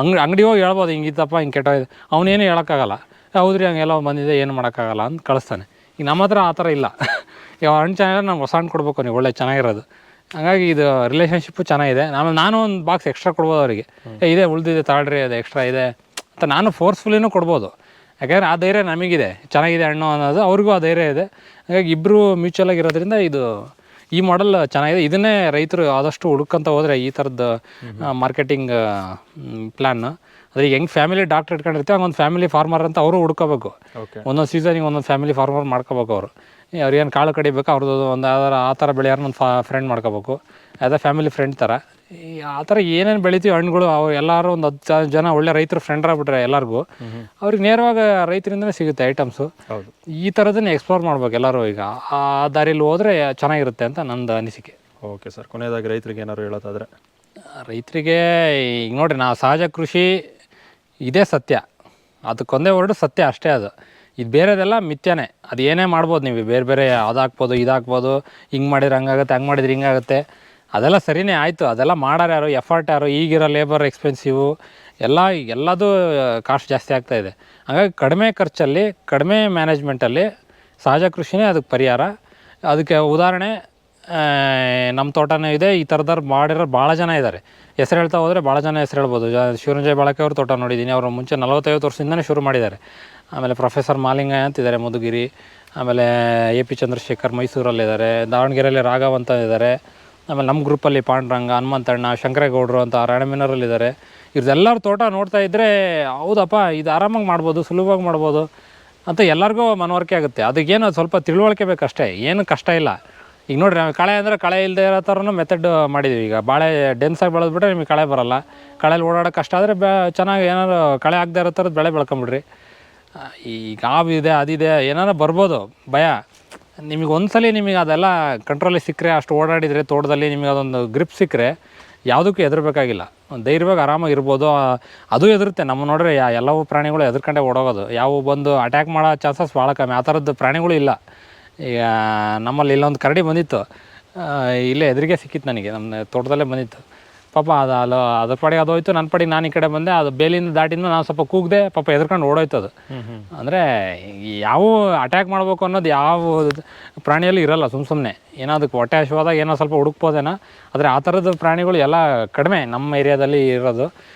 [SPEAKER 1] ಅಂಗಡಿ ಅಂಗಡಿ ಹೋಗಿ ಹೇಳ್ಬೋದು ಹಿಂಗಿತ್ತಪ್ಪ ಹಿಂಗೆ ಕೆಟ್ಟೋಗಿದೆ ಅವನೇನು ಹೇಳೋಕ್ಕಾಗಲ್ಲ. ಹೌದ್ರಿ ಹಂಗೆಲ್ಲ ಬಂದಿದೆ ಏನು ಮಾಡೋಕ್ಕಾಗಲ್ಲ ಅಂತ ಕಳಿಸ್ತಾನೆ. ಈಗ ನಮ್ಮ ಹತ್ರ ಆ ಥರ ಇಲ್ಲ. ಈಗ ಹಣ್ಣು ಚೆನ್ನಾಗಿರೋ ನಾವು ಹೊಸ ಹಣ್ಣು ಕೊಡ್ಬೇಕು ನೀವು ಒಳ್ಳೆ ಚೆನ್ನಾಗಿರೋದು. ಹಂಗಾಗಿ ಇದು ರಿಲೇಷನ್ಶಿಪ್ಪು ಚೆನ್ನಾಗಿದೆ. ಆಮೇಲೆ ನಾನು ಒಂದು ಬಾಕ್ಸ್ ಎಕ್ಸ್ಟ್ರಾ ಕೊಡ್ಬೋದು ಅವರಿಗೆ. ಏ ಇದೆ ಉಳಿದಿದೆ ತಾಳ್ರಿ ಅದು ಎಕ್ಸ್ಟ್ರಾ ಇದೆ. ಅಂತ ನಾನು ಫೋರ್ಸ್ಫುಲ್ಲಿನೂ ಕೊಡ್ಬೋದು. ಯಾಕಂದರೆ ಆ ಧೈರ್ಯ ನಮಗಿದೆ. ಚೆನ್ನಾಗಿದೆ ಹಣ್ಣು ಅನ್ನೋದು ಅವ್ರಿಗೂ ಆ ಧೈರ್ಯ ಇದೆ. ಹಾಗಾಗಿ ಇಬ್ಬರು ಮ್ಯೂಚುವಲ್ ಆಗಿರೋದ್ರಿಂದ ಇದು ಈ ಮಾಡೆಲ್ ಚೆನ್ನಾಗಿದೆ. ಇದನ್ನೇ ರೈತರು ಆದಷ್ಟು ಹುಡುಕಂತ ಹೋದರೆ ಈ ಥರದ್ದು ಮಾರ್ಕೆಟಿಂಗ್ ಪ್ಲ್ಯಾನ್ ಅದೇ ಹೆಂಗೆ ಫ್ಯಾಮಿಲಿ ಡಾಕ್ಟರ್ ಇಟ್ಕೊಂಡಿರ್ತೀವಿ ಹಂಗೆ ಒಂದು ಫ್ಯಾಮಿಲಿ ಫಾರ್ಮರ್ ಅಂತ ಅವರು ಹುಡ್ಕೋಬೇಕು. ಒಂದೊಂದು ಸೀಸನಿಗೆ ಒಂದೊಂದು ಫ್ಯಾಮಿಲಿ ಫಾರ್ಮರ್ ಮಾಡ್ಕೋಬೇಕು ಅವರು. ಅವ್ರೇನು ಕಾಳು ಕಡಿಬೇಕು ಅವ್ರದ್ದು ಒಂದು ಯಾವ್ದಾರ ಆ ಥರ ಬೆಳೆಯಾರ ಒಂದು ಫಾ ಫ್ರೆಂಡ್ ಮಾಡ್ಕೋಬೇಕು. ಆ್ಯಸ್ ಅ ಫ್ಯಾಮಿಲಿ ಫ್ರೆಂಡ್ ಥರ ಈ ಆ ಥರ ಏನೇನು ಬೆಳಿತೀವಿ ಹಣ್ಣುಗಳು ಅವ್ರು ಎಲ್ಲರೂ ಒಂದು ಹತ್ತು ಜನ ಒಳ್ಳೆ ರೈತರು ಫ್ರೆಂಡ್ ಆಗ್ಬಿಟ್ರೆ ಎಲ್ಲರಿಗೂ ಅವ್ರಿಗೆ ನೇರವಾಗಿ ರೈತರಿಂದನೇ ಸಿಗುತ್ತೆ ಐಟಮ್ಸು
[SPEAKER 2] ಹೌದು.
[SPEAKER 1] ಈ ಥರದನ್ನ ಎಕ್ಸ್ಪ್ಲೋರ್ ಮಾಡ್ಬೇಕು ಎಲ್ಲರೂ ಈಗ. ಆ ದಾರಿಯಲ್ಲಿ ಹೋದರೆ ಚೆನ್ನಾಗಿರುತ್ತೆ ಅಂತ ನಂದು ಅನಿಸಿಕೆ.
[SPEAKER 2] ಓಕೆ ಸರ್ ಕೊನೆಯದಾಗಿ ರೈತರಿಗೆ ಏನಾದ್ರು ಹೇಳೋದಾದರೆ?
[SPEAKER 1] ರೈತರಿಗೆ ಈಗ ನೋಡಿರಿ ನಾವು ಸಹಜ ಕೃಷಿ ಇದೇ ಸತ್ಯ. ಅದಕ್ಕೊಂದೇ ವರ್ಡು ಸತ್ಯ ಅಷ್ಟೇ ಅದು. ಇದು ಬೇರೆದೆಲ್ಲ ಮಿಥ್ಯನೇ. ಅದು ಏನೇ ಮಾಡ್ಬೋದು ನೀವು. ಬೇರೆ ಬೇರೆ ಅದು ಹಾಕ್ಬೋದು ಇದು ಹಾಕ್ಬೋದು. ಹಿಂಗೆ ಮಾಡಿದ್ರೆ ಹಂಗಾಗುತ್ತೆ ಹಂಗೆ ಮಾಡಿದ್ರೆ ಹಿಂಗಾಗುತ್ತೆ. ಅದೆಲ್ಲ ಸರಿನೇ ಆಯಿತು. ಅದೆಲ್ಲ ಮಾಡೋರು ಯಾರು ಎಫರ್ಟ್ ಯಾರು, ಈಗಿರೋ ಲೇಬರ್ ಎಕ್ಸ್ಪೆನ್ಸಿವು ಎಲ್ಲ ಎಲ್ಲದೂ ಕಾಸ್ಟ್ ಜಾಸ್ತಿ ಆಗ್ತಾ ಇದೆ. ಹಾಗಾಗಿ ಕಡಿಮೆ ಖರ್ಚಲ್ಲಿ, ಕಡಿಮೆ ಮ್ಯಾನೇಜ್ಮೆಂಟಲ್ಲಿ ಸಹಜ ಕೃಷಿನೇ ಅದಕ್ಕೆ ಪರಿಹಾರ. ಅದಕ್ಕೆ ಉದಾಹರಣೆ ನಮ್ಮ ತೋಟನೂ ಇದೆ, ಈ ಥರದವ್ರು ಮಾಡಿರೋ ಭಾಳ ಜನ ಇದ್ದಾರೆ. ಹೆಸರು ಹೇಳ್ತಾ ಹೋದರೆ ಭಾಳ ಜನ ಹೆಸರು ಹೇಳ್ಬೋದು. ಶಿವರಂಜಯ ಬಾಳಕೆ ಅವ್ರ ತೋಟ ನೋಡಿದ್ದೀನಿ. ಅವರು ಮುಂಚೆ ನಲವತ್ತೈವತ್ತು ವರ್ಷದಿಂದನೇ ಶುರು ಮಾಡಿದ್ದಾರೆ. ಆಮೇಲೆ ಪ್ರೊಫೆಸರ್ ಮಾಲಿಂಗಯ್ಯ ಅಂತಿದ್ದಾರೆ ಮಧುಗಿರಿ ಆಮೇಲೆ ಎ ಪಿ ಚಂದ್ರಶೇಖರ್ ಮೈಸೂರಲ್ಲಿದ್ದಾರೆ. ದಾವಣಗೆರೆಯಲ್ಲಿ ರಾಘವ್ ಇದ್ದಾರೆ. ಆಮೇಲೆ ನಮ್ಮ ಗ್ರೂಪಲ್ಲಿ ಪಾಂಡ್ರಂಗ, ಹನುಮಂತಣ್ಣ, ಶಂಕರೇಗೌಡರು ಅಂತ ರಾಣೆಮಿನರಲ್ಲಿದ್ದಾರೆ ಇವ್ರದ್ದೆಲ್ಲರ ತೋಟ ನೋಡ್ತಾ ಇದ್ದರೆ ಹೌದಪ್ಪ, ಇದು ಆರಾಮಾಗಿ ಮಾಡ್ಬೋದು, ಸುಲಭವಾಗಿ ಮಾಡ್ಬೋದು ಅಂತ ಎಲ್ಲರಿಗೂ ಮನವರಿಕೆ ಆಗುತ್ತೆ. ಅದಕ್ಕೇನು ಸ್ವಲ್ಪ ತಿಳುವಳಿಕೆ ಬೇಕಷ್ಟೇ. ಏನು ಕಷ್ಟ ಇಲ್ಲ. ಈಗ ನೋಡಿರಿ ನಾವು ಕಳೆ ಅಂದರೆ ಕಳೆ ಇಲ್ಲದೆ ಇರೋ ಥರನೂ ಮೆಥಡ್ ಮಾಡಿದ್ದೀವಿ ಈಗ ಬಾಳೆ ಡೆನ್ಸಾಗಿ ಬೆಳೆದ್ಬಿಟ್ರೆ ನಿಮಗೆ ಕಳೆ ಬರಲ್ಲ. ಕಳೆಯಲ್ಲಿ ಓಡಾಡೋಕೆ ಕಷ್ಟ ಆದರೆ ಬೆ, ಚೆನ್ನಾಗಿ ಏನಾದ್ರು ಕಳೆ ಆಗದೆ ಇರೋ ಥರದ್ದು ಬೆಳೆ ಬೆಳ್ಕೊಂಬಿಡ್ರಿ. ಈಗ ಆವಿದೆ ಅದಿದೆ ಏನಾರು ಬರ್ಬೋದು, ಭಯ. ನಿಮಗೆ ಒಂದ್ಸಲಿ ನಿಮಗೆ ಅದೆಲ್ಲ ಕಂಟ್ರೋಲಿಗೆ ಸಿಕ್ಕರೆ, ಅಷ್ಟು ಓಡಾಡಿದರೆ, ತೋಟದಲ್ಲಿ ನಿಮಗೆ ಅದೊಂದು ಗ್ರಿಪ್ ಸಿಕ್ಕರೆ, ಯಾವುದಕ್ಕೂ ಹೆದರ್ಬೇಕಾಗಿಲ್ಲ. ಧೈರ್ಯವಾಗಿ ಆರಾಮಾಗಿ ಇರ್ಬೋದು. ಅದು ಹೆದರುತ್ತೆ. ನಮ್ಮ ನೋಡ್ರೆ ಎಲ್ಲವೂ ಪ್ರಾಣಿಗಳು ಹೆದರ್ಕೊಂಡೆ ಓಡೋಗೋದು. ಯಾವ ಬಂದು ಅಟ್ಯಾಕ್ ಮಾಡೋ ಚಾನ್ಸಸ್ ಭಾಳ ಕಮ್ಮಿ. ಆ ಥರದ್ದು ಪ್ರಾಣಿಗಳು ಇಲ್ಲ. ಈಗ ನಮ್ಮಲ್ಲಿ ಇಲ್ಲೊಂದು ಕರಡಿ ಬಂದಿತ್ತು. ಇಲ್ಲೇ ಎದುರಿಗೆ ಸಿಕ್ಕಿತ್ತು ನನಗೆ. ನಮ್ಮ ತೋಟದಲ್ಲೇ ಬಂದಿತ್ತು. ಪಾಪ ಅದು ಅಲ್ಲ ಅದ್ರ ಪಡೆಗೆ ಅದು ಹೋಯ್ತು ನನ್ನ ಪಡೆಗೆ ನಾನು ಈ ಕಡೆ ಬಂದೆ ಅದು ಬೇಲಿಂದ ದಾಟಿಂದ ನಾನು ಸ್ವಲ್ಪ ಕೂಗಿದೆ ಪಾಪ ಎದ್ಕೊಂಡು ಓಡೋಯ್ತು ಅದು. ಅಂದರೆ ಯಾವ ಅಟ್ಯಾಕ್ ಮಾಡಬೇಕು ಅನ್ನೋದು ಯಾವ ಪ್ರಾಣಿಯಲ್ಲಿ ಇರಲ್ಲ ಸುಮ್ಮ ಸುಮ್ಮನೆ ಏನೋ ಅದಕ್ಕೆ ಹೊಟ್ಟೆ ಹಸಿವಾದಾಗ ಏನೋ ಸ್ವಲ್ಪ ಹುಡುಕ್ಬೋದೇನೋ ಆದರೆ ಆ ಥರದ ಪ್ರಾಣಿಗಳು ಎಲ್ಲ ಕಡಿಮೆ ನಮ್ಮ ಏರಿಯಾದಲ್ಲಿ ಇರೋದು.